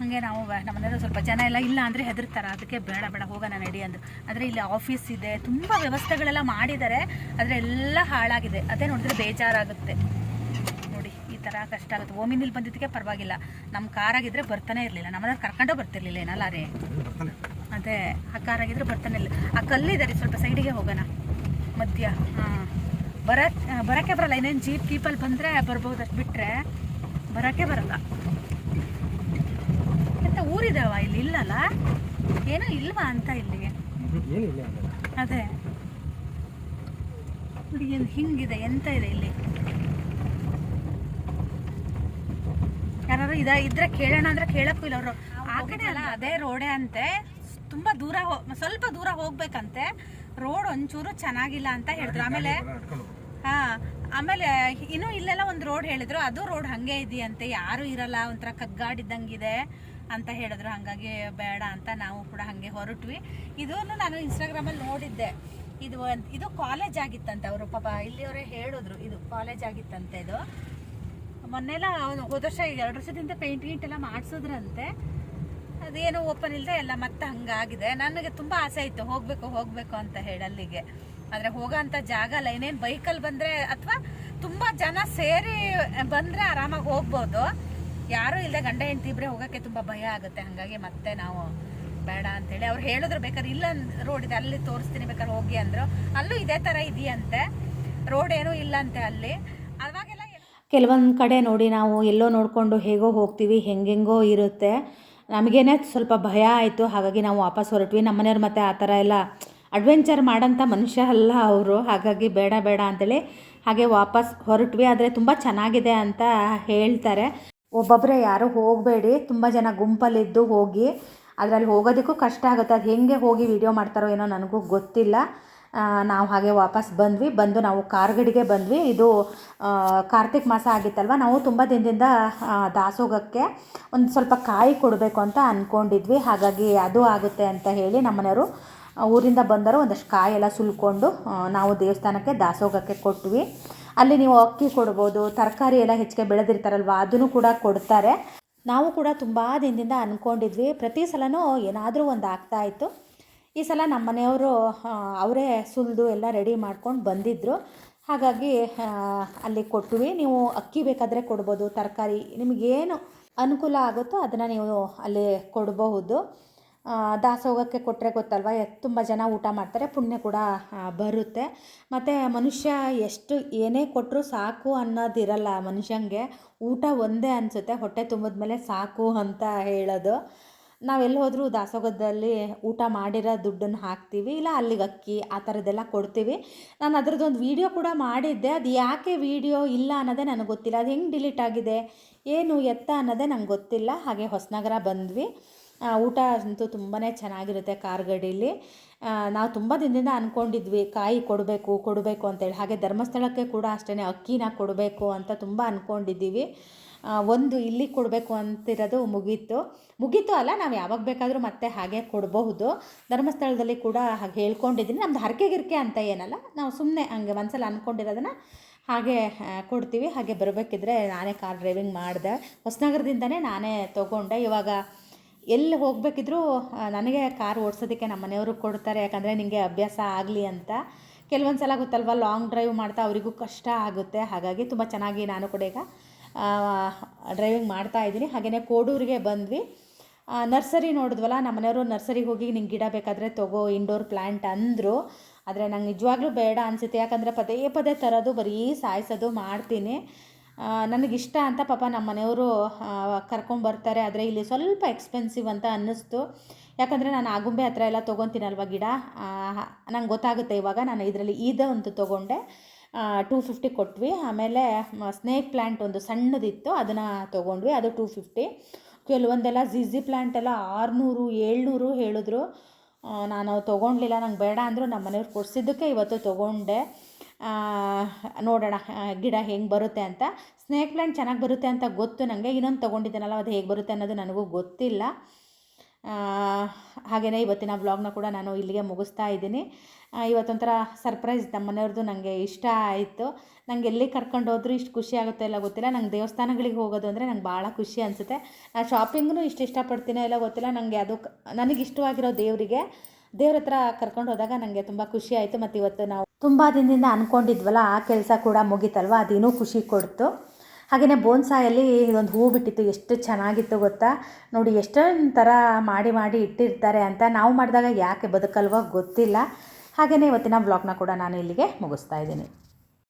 S2: ಹಾಗೆ ನಾವು ನಮ್ಮ ಸ್ವಲ್ಪ ಜನ ಎಲ್ಲ ಇಲ್ಲ ಅಂದರೆ ಹೆದರ್ತಾರೆ. ಅದಕ್ಕೆ ಬೇಡ ಬೇಡ ಹೋಗೋಣ ನಡಿ ಅಂದರು. ಆದರೆ ಇಲ್ಲಿ ಆಫೀಸ್ ಇದೆ ತುಂಬ ವ್ಯವಸ್ಥೆಗಳೆಲ್ಲ ಮಾಡಿದ್ದಾರೆ. ಆದರೆ ಎಲ್ಲ ಹಾಳಾಗಿದೆ. ಅದೇ ನೋಡಿದ್ರೆ ಬೇಜಾರಾಗುತ್ತೆ. ನೋಡಿ ಈ ಥರ ಕಷ್ಟ ಆಗುತ್ತೆ. ಓಮಿನಲ್ಲಿ ಬಂದಿದ್ದಕ್ಕೆ ಪರವಾಗಿಲ್ಲ. ನಮ್ಮ ಕಾರಾಗಿದ್ದರೆ ಬರ್ತಾನೆ ಇರಲಿಲ್ಲ. ನಮ್ಮನ್ನ ಕರ್ಕೊಂಡೇ ಬರ್ತಿರ್ಲಿಲ್ಲ ಏನಲ್ಲ ರೀ? ಅದೇ ಆ ಕಾರಾಗಿದ್ದರೆ ಬರ್ತಾನೆ ಇಲ್ಲ ಆ ಕಲ್ಲಿದೆ ರೀ ಸ್ವಲ್ಪ ಸೈಡಿಗೆ ಹೋಗೋಣ. ಮಧ್ಯ. ಬರಕ್ ಬರ ಬರೋಕ್ಕೆ ಬರಲ್ಲ. ಇನ್ನೇನು ಜೀಪ್ ಪೀಪಲ್ ಬಂದರೆ ಬರ್ಬೋದು ಅಷ್ಟು ಬಿಟ್ಟರೆ ಬರೋಕ್ಕೆ ಬರಲ್ಲ. ಎಂತ ಊರಿದಾವ? ಇಲ್ಲಿ ಇಲ್ಲಲ್ಲ? ಏನೋ ಇಲ್ವಾ ಅಂತ ಇಲ್ಲಿ?
S3: ಏನಿಲ್ಲ
S2: ಅದೇ. ನೋಡಿ ಏನ್ ಹಿಂಗಿದೆ ಎಂತ ಇದೆ ಇಲ್ಲಿ? ಯಾರು ಇದ ಇದ್ರೆ ಕೇಳೋಣ ಅಂದ್ರೆ ಕೇಳಕ್ಕೂ ಇಲ್ಲ ಅವರು. ಆ ಕಡೆ ಅಲ್ಲ ಅದೇ ರೋಡೆ ಅಂತೆ. ತುಂಬಾ ದೂರ ಸ್ವಲ್ಪ ದೂರ ಹೋಗ್ಬೇಕಂತೆ. ರೋಡ್ ಒಂಚೂರು ಚೆನ್ನಾಗಿಲ್ಲ ಅಂತ ಹೇಳಿದ್ರು. ಆಮೇಲೆ ಹಾ ಆಮೇಲೆ ಇನ್ನು ಇಲ್ಲೆಲ್ಲ ಒಂದು ರೋಡ್ ಹೇಳಿದ್ರು ಅದು ರೋಡ್ ಹಂಗೆ ಇದೆಯಂತೆ ಯಾರು ಇರಲ್ಲ ಒಂಥರ ಕಗ್ಗಾಡಿದ್ದಂಗಿದೆ ಅಂತ ಹೇಳಿದ್ರು. ಹಂಗಾಗಿ ಬೇಡ ಅಂತ ನಾವು ಕೂಡ ಹಂಗೆ ಹೊರಟ್ವಿ. ಇದನ್ನು ನಾನು ಇನ್ಸ್ಟಾಗ್ರಾಮಲ್ಲಿ ನೋಡಿದ್ದೆ. ಇದು ಇದು ಕಾಲೇಜ್ ಆಗಿತ್ತಂತೆ ಅವರು ಪಾಪ ಇಲ್ಲಿಯವರೇ ಹೇಳಿದ್ರು ಇದು ಕಾಲೇಜ್ ಆಗಿತ್ತಂತೆ ಇದು. ಮೊನ್ನೆಲ್ಲ ಹೋದ ವರ್ಷ ಎರಡು ವರ್ಷದಿಂದ ಪೇಂಟ್ ಗೀಂಟ್ ಎಲ್ಲ ಮಾಡಿಸಿದ್ರಂತೆ. ಅದೇನು ಓಪನ್ ಇಲ್ಲದೆ ಎಲ್ಲ ಮತ್ತೆ ಹಂಗಾಗಿದೆ. ನನಗೆ ತುಂಬ ಆಸೆ ಇತ್ತು, ಹೋಗಬೇಕು ಹೋಗಬೇಕು ಅಂತ ಹೇಳಿ ಅಲ್ಲಿಗೆ ಆದರೆ ಹೋಗೋಂಥ ಜಾಗ ಅಲ್ಲ, ಇನ್ನೇನು ಬೈಕಲ್ಲಿ ಬಂದರೆ ಅಥವಾ ತುಂಬ ಜನ ಸೇರಿ ಬಂದರೆ ಆರಾಮಾಗಿ ಹೋಗ್ಬೋದು. ಯಾರೂ ಇಲ್ಲದೆ ಗಂಡ, ಹೆಂಡತಿ ಇಬ್ಬರೇ ಹೋಗೋಕ್ಕೆ ತುಂಬ ಭಯ ಆಗುತ್ತೆ. ಹಾಗಾಗಿ ಮತ್ತೆ ನಾವು ಬೇಡ ಅಂತೇಳಿ. ಅವ್ರು ಹೇಳಿದ್ರು ಬೇಕಾದ್ರೆ ಇಲ್ಲ ರೋಡ್ ಇದೆ, ಅಲ್ಲಿ ತೋರಿಸ್ತೀನಿ, ಬೇಕಾದ್ರೆ ಹೋಗಿ ಅಂದರು. ಅಲ್ಲೂ ಇದೇ ಥರ ಇದೆಯಂತೆ. ರೋಡ್ ಏನೂ ಇಲ್ಲಂತೆ ಅಲ್ಲಿ. ಅವಾಗೆಲ್ಲ
S1: ಕೆಲವೊಂದು ಕಡೆ ನೋಡಿ ನಾವು ಎಲ್ಲೋ ನೋಡಿಕೊಂಡು ಹೇಗೋ ಹೋಗ್ತೀವಿ, ಹೆಂಗೆಂಗೋ ಇರುತ್ತೆ. ನಮಗೇನೆ ಸ್ವಲ್ಪ ಭಯ ಆಯಿತು. ಹಾಗಾಗಿ ನಾವು ವಾಪಸ್ ಹೊರಟ್ವಿ. ನಮ್ಮ ಮನೆಯವ್ರು ಮತ್ತೆ ಆ ಥರ ಎಲ್ಲ ಅಡ್ವೆಂಚರ್ ಮಾಡೋಂಥ ಮನುಷ್ಯ ಅಲ್ಲ ಅವರು. ಹಾಗಾಗಿ ಬೇಡ ಬೇಡ ಅಂತೇಳಿ ಹಾಗೆ ವಾಪಸ್ ಹೊರಟ್ವಿ. ಆದರೆ ತುಂಬ ಚೆನ್ನಾಗಿದೆ ಅಂತ ಹೇಳ್ತಾರೆ. ಒಬ್ಬೊಬ್ಬರೇ ಯಾರೂ ಹೋಗಬೇಡಿ. ತುಂಬ ಜನ ಗುಂಪಲ್ಲಿದ್ದು ಹೋಗಿ ಅದರಲ್ಲಿ ಹೋಗೋದಕ್ಕೂ ಕಷ್ಟ ಆಗುತ್ತೆ. ಅದು ಹೆಂಗೆ ಹೋಗಿ ವಿಡಿಯೋ ಮಾಡ್ತಾರೋ ಏನೋ ನನಗೂ ಗೊತ್ತಿಲ್ಲ. ನಾವು ಹಾಗೆ ವಾಪಸ್ ಬಂದ್ವಿ. ಬಂದು ನಾವು ಕಾರ್ಗಡಿಗೆ ಬಂದ್ವಿ. ಇದು ಕಾರ್ತಿಕ್ ಮಾಸ ಆಗಿತ್ತಲ್ವ? ನಾವು ತುಂಬ ದಿನದಿಂದ ದಾಸೋಗಕ್ಕೆ ಒಂದು ಸ್ವಲ್ಪ ಕಾಯಿ ಕೊಡಬೇಕು ಅಂತ ಅಂದ್ಕೊಂಡಿದ್ವಿ ಹಾಗಾಗಿ ಅದು ಆಗುತ್ತೆ ಅಂತ ಹೇಳಿ ನಮ್ಮನೆಯವರು ಊರಿಂದ ಬಂದರು ಒಂದಷ್ಟು ಕಾಯಿ ಎಲ್ಲ ಸುಲ್ಕೊಂಡು ನಾವು ದೇವಸ್ಥಾನಕ್ಕೆ ದಾಸೋಗಕ್ಕೆ ಕೊಟ್ವಿ. ಅಲ್ಲಿ ನೀವು ಅಕ್ಕಿ ಕೊಡ್ಬೋದು, ತರಕಾರಿ ಎಲ್ಲ ಹೆಚ್ಚಿಗೆ ಬೆಳೆದಿರ್ತಾರಲ್ವ, ಅದನ್ನು ಕೂಡ ಕೊಡ್ತಾರೆ. ನಾವು ಕೂಡ ತುಂಬ ದಿನದಿಂದ ಅಂದ್ಕೊಂಡಿದ್ವಿ ಪ್ರತಿ ಸಲನೂ ಏನಾದರೂ ಒಂದು ಆಗ್ತಾ ಇತ್ತು. ಈ ಸಲ ನಮ್ಮ ಮನೆಯವರು ಅವರೇ ಸುಲಿದು ಎಲ್ಲ ರೆಡಿ ಮಾಡ್ಕೊಂಡು ಬಂದಿದ್ದರು ಹಾಗಾಗಿ ಅಲ್ಲಿ ಕೊಟ್ವಿ. ನೀವು ಅಕ್ಕಿ ಬೇಕಾದರೆ ಕೊಡ್ಬೋದು, ತರಕಾರಿ. ನಿಮಗೇನು ಅನುಕೂಲ ಆಗುತ್ತೋ ಅದನ್ನು ನೀವು ಅಲ್ಲಿ ಕೊಡಬಹುದು. ದಾಸೋಗಕ್ಕೆ ಕೊಟ್ಟರೆ ಗೊತ್ತಲ್ವ ತುಂಬ ಜನ ಊಟ ಮಾಡ್ತಾರೆ, ಪುಣ್ಯ ಕೂಡ ಬರುತ್ತೆ. ಮತ್ತು ಮನುಷ್ಯ ಎಷ್ಟು ಏನೇ ಕೊಟ್ಟರು ಸಾಕು ಅನ್ನೋದಿರಲ್ಲ ಮನುಷ್ಯಂಗೆ. ಊಟ ಒಂದೇ ಅನಿಸುತ್ತೆ, ಹೊಟ್ಟೆ ತುಂಬಿದ ಮೇಲೆ ಸಾಕು ಅಂತ ಹೇಳೋದು. ನಾವೆಲ್ಲಿ ಹೋದರೂ ದಾಸೋಗದಲ್ಲಿ ಊಟ ಮಾಡಿರೋ ದುಡ್ಡನ್ನು ಹಾಕ್ತೀವಿ, ಇಲ್ಲ ಅಲ್ಲಿಗೆ ಅಕ್ಕಿ ಆ ಥರದ್ದೆಲ್ಲ ಕೊಡ್ತೀವಿ. ನಾನು ಅದ್ರದ್ದೊಂದು ವೀಡಿಯೋ ಕೂಡ ಮಾಡಿದ್ದೆ. ಅದು ಯಾಕೆ ವೀಡಿಯೋ ಇಲ್ಲ ಅನ್ನೋದೇ ನನಗೆ ಗೊತ್ತಿಲ್ಲ. ಅದು ಹೆಂಗೆ ಡಿಲೀಟ್ ಆಗಿದೆ, ಏನು ಎತ್ತ ಅನ್ನೋದೇ ನಂಗೆ ಗೊತ್ತಿಲ್ಲ. ಹಾಗೆ ಹೊಸನಗರ ಬಂದ್ವಿ. ಊಟ ಅಂತೂ ತುಂಬಾ ಚೆನ್ನಾಗಿರುತ್ತೆ ಕಾರ್ಗಡಿಲಿ. ನಾವು ತುಂಬ ದಿನದಿಂದ ಅಂದ್ಕೊಂಡಿದ್ವಿ ಕಾಯಿ ಕೊಡಬೇಕು ಕೊಡಬೇಕು ಅಂತೇಳಿ. ಹಾಗೆ ಧರ್ಮಸ್ಥಳಕ್ಕೆ ಕೂಡ ಅಷ್ಟೇ ಅಕ್ಕಿನ ಕೊಡಬೇಕು ಅಂತ ತುಂಬ ಅಂದ್ಕೊಂಡಿದ್ದೀವಿ ಒಂದು ಇಲ್ಲಿ ಕೊಡಬೇಕು ಅಂತಿರೋದು ಮುಗೀತು. ಮುಗೀತು ಅಲ್ಲ, ನಾವು ಯಾವಾಗ ಬೇಕಾದರೂ ಮತ್ತೆ ಹಾಗೆ ಕೊಡಬಹುದು. ಧರ್ಮಸ್ಥಳದಲ್ಲಿ ಕೂಡ ಹಾಗೆ ಹೇಳ್ಕೊಂಡಿದ್ದೀನಿ. ನಮ್ದು ಹರಕೆ ಗಿರ್ಕೆ ಅಂತ ಏನಲ್ಲ, ನಾವು ಸುಮ್ಮನೆ ಹಂಗೆ ಒಂದ್ಸಲ ಅಂದ್ಕೊಂಡಿರೋದನ್ನು ಹಾಗೆ ಕೊಡ್ತೀವಿ. ಹಾಗೆ ಬರಬೇಕಿದ್ರೆ ನಾನೇ ಕಾರ್ ಡ್ರೈವಿಂಗ್ ಮಾಡಿದೆ. ಹೊಸನಗರದಿಂದನೇ ನಾನೇ ತೊಗೊಂಡೆ. ಇವಾಗ ಎಲ್ಲಿ ಹೋಗಬೇಕಿದ್ರೂ ನನಗೆ ಕಾರ್ ಓಡಿಸೋದಕ್ಕೆ ನಮ್ಮ ಮನೆಯವರು ಕೊಡ್ತಾರೆ. ಯಾಕಂದರೆ ನಿಮಗೆ ಅಭ್ಯಾಸ ಆಗಲಿ ಅಂತ. ಕೆಲವೊಂದು ಸಲ ಗೊತ್ತಲ್ವ, ಲಾಂಗ್ ಡ್ರೈವ್ ಮಾಡ್ತಾ ಅವರಿಗೂ ಕಷ್ಟ ಆಗುತ್ತೆ. ಹಾಗಾಗಿ ತುಂಬ ಚೆನ್ನಾಗಿ ನಾನು ಕೂಡ ಈಗ ಡ್ರೈವಿಂಗ್ ಮಾಡ್ತಾ ಇದ್ದೀನಿ. ಹಾಗೆಯೇ ಕೋಡೂರಿಗೆ ಬಂದ್ವಿ. ನರ್ಸರಿ ನೋಡಿದ್ವಲ್ಲ ನಮ್ಮ ಮನೆಯವರು ನರ್ಸರಿಗೆ ಹೋಗಿ ನಿಂಗೆ ಗಿಡ ಬೇಕಾದರೆ ತಗೋ ಇಂಡೋರ್ ಪ್ಲ್ಯಾಂಟ್ ಅಂದರು. ಆದರೆ ನಂಗೆ ನಿಜವಾಗ್ಲೂ ಬೇಡ ಅನಿಸುತ್ತೆ. ಯಾಕಂದರೆ ಪದೇ ಪದೇ ತರೋದು, ಬರೀ ಸಾಯಿಸೋದು ಮಾಡ್ತೀನಿ. ನನಗಿಷ್ಟ ಅಂತ ಪಾಪ ನಮ್ಮ ಮನೆಯವರು ಕರ್ಕೊಂಬರ್ತಾರೆ ಆದರೆ ಇಲ್ಲಿ ಸ್ವಲ್ಪ ಎಕ್ಸ್ಪೆನ್ಸಿವ್ ಅಂತ ಅನ್ನಿಸ್ತು. ಯಾಕಂದರೆ ನಾನು ಆಗುಂಬೆ ಹತ್ರ ಎಲ್ಲ ತೊಗೊತೀನಲ್ವ ಗಿಡ? ನಂಗೆ ಗೊತ್ತಾಗುತ್ತೆ ಇವಾಗ. ನಾನು ಇದರಲ್ಲಿ ಅಂತ ತೊಗೊಂಡೆ. ಟೂ ಫಿಫ್ಟಿ ಕೊಟ್ವಿ. ಆಮೇಲೆ ಸ್ನೇಕ್ ಪ್ಲ್ಯಾಂಟ್ ಒಂದು ಸಣ್ಣದಿತ್ತು, ಅದನ್ನು ತೊಗೊಂಡ್ವಿ. ಅದು ಟೂ ಫಿಫ್ಟಿ ಕೆಲವೊಂದೆಲ್ಲ ಜಿಜಿ ಪ್ಲ್ಯಾಂಟ್ ಎಲ್ಲ ಆರುನೂರು, ಏಳ್ನೂರು ಹೇಳಿದ್ರು. ನಾನು ತೊಗೊಂಡ್ಲಿಲ್ಲ, ನಂಗೆ ಬೇಡ ಅಂದರು ನಮ್ಮ ಮನೆಯವ್ರು ಕೊಡಿಸಿದ್ದಕ್ಕೆ ಇವತ್ತು ತೊಗೊಂಡೆ. ನೋಡೋಣ ಗಿಡ ಹೆಂಗೆ ಬರುತ್ತೆ ಅಂತ. ಸ್ನೇಕ್ ಪ್ಲ್ಯಾಂಟ್ ಚೆನ್ನಾಗಿ ಬರುತ್ತೆ ಅಂತ ಗೊತ್ತು ನನಗೆ ಇನ್ನೊಂದು ತೊಗೊಂಡಿದ್ದೇನಲ್ಲ, ಅದು ಹೇಗೆ ಬರುತ್ತೆ ಅನ್ನೋದು ನನಗೂ ಗೊತ್ತಿಲ್ಲ. ಹಾಗೆಯೇ ಇವತ್ತಿನ ವ್ಲಾಗ್ನ ಕೂಡ ನಾನು ಇಲ್ಲಿಗೆ ಮುಗಿಸ್ತಾ ಇದ್ದೀನಿ. ಇವತ್ತೊಂಥರ ಸರ್ಪ್ರೈಸ್ ನಮ್ಮ ಮನೆಯವ್ರದ್ದು ನನಗೆ ಇಷ್ಟ ಆಯಿತು. ನಂಗೆ ಎಲ್ಲಿ ಕರ್ಕೊಂಡು ಹೋದ್ರೂ ಇಷ್ಟು ಖುಷಿ ಆಗುತ್ತೆ ಇಲ್ಲ ಗೊತ್ತಿಲ್ಲ. ನಂಗೆ ದೇವಸ್ಥಾನಗಳಿಗೆ ಹೋಗೋದು ಅಂದರೆ ನಂಗೆ ಭಾಳ ಖುಷಿ ಅನಿಸುತ್ತೆ. ನಾನು ಶಾಪಿಂಗ್ನು ಇಷ್ಟು ಇಷ್ಟಪಡ್ತೀನೋ ಇಲ್ಲ ಗೊತ್ತಿಲ್ಲ. ನನಗೆ ಅದು ನನಗೆ ಇಷ್ಟವಾಗಿರೋ ದೇವರಿಗೆ ದೇವ್ರ ಹತ್ರ ಕರ್ಕೊಂಡು ಹೋದಾಗ ನನಗೆ ತುಂಬ ಖುಷಿ ಆಯಿತು. ಮತ್ತು ಇವತ್ತು ನಾವು ತುಂಬ ದಿನದಿಂದ ಅಂದ್ಕೊಂಡಿದ್ವಲ್ಲ ಆ ಕೆಲಸ ಕೂಡ ಮುಗೀತಲ್ವ? ಅದೇನೂ ಖುಷಿ ಕೊಡ್ತು. ಹಾಗೆಯೇ ಬೋನ್ಸಾಯಲ್ಲಿ ಇದೊಂದು ಹೂ ಬಿಟ್ಟಿತ್ತು, ಎಷ್ಟು ಚೆನ್ನಾಗಿತ್ತು ಗೊತ್ತಾ? ನೋಡಿ, ಎಷ್ಟೊಂದು ಥರ ಮಾಡಿ ಮಾಡಿ ಇಟ್ಟಿರ್ತಾರೆ ಅಂತ ನಾವು ಮಾಡಿದಾಗ ಯಾಕೆ ಬದುಕಲ್ವೋ ಗೊತ್ತಿಲ್ಲ. ಹಾಗೆಯೇ ಇವತ್ತಿನ ಬ್ಲಾಗ್ನ ಕೂಡ ನಾನು ಇಲ್ಲಿಗೆ ಮುಗಿಸ್ತಾ ಇದ್ದೀನಿ.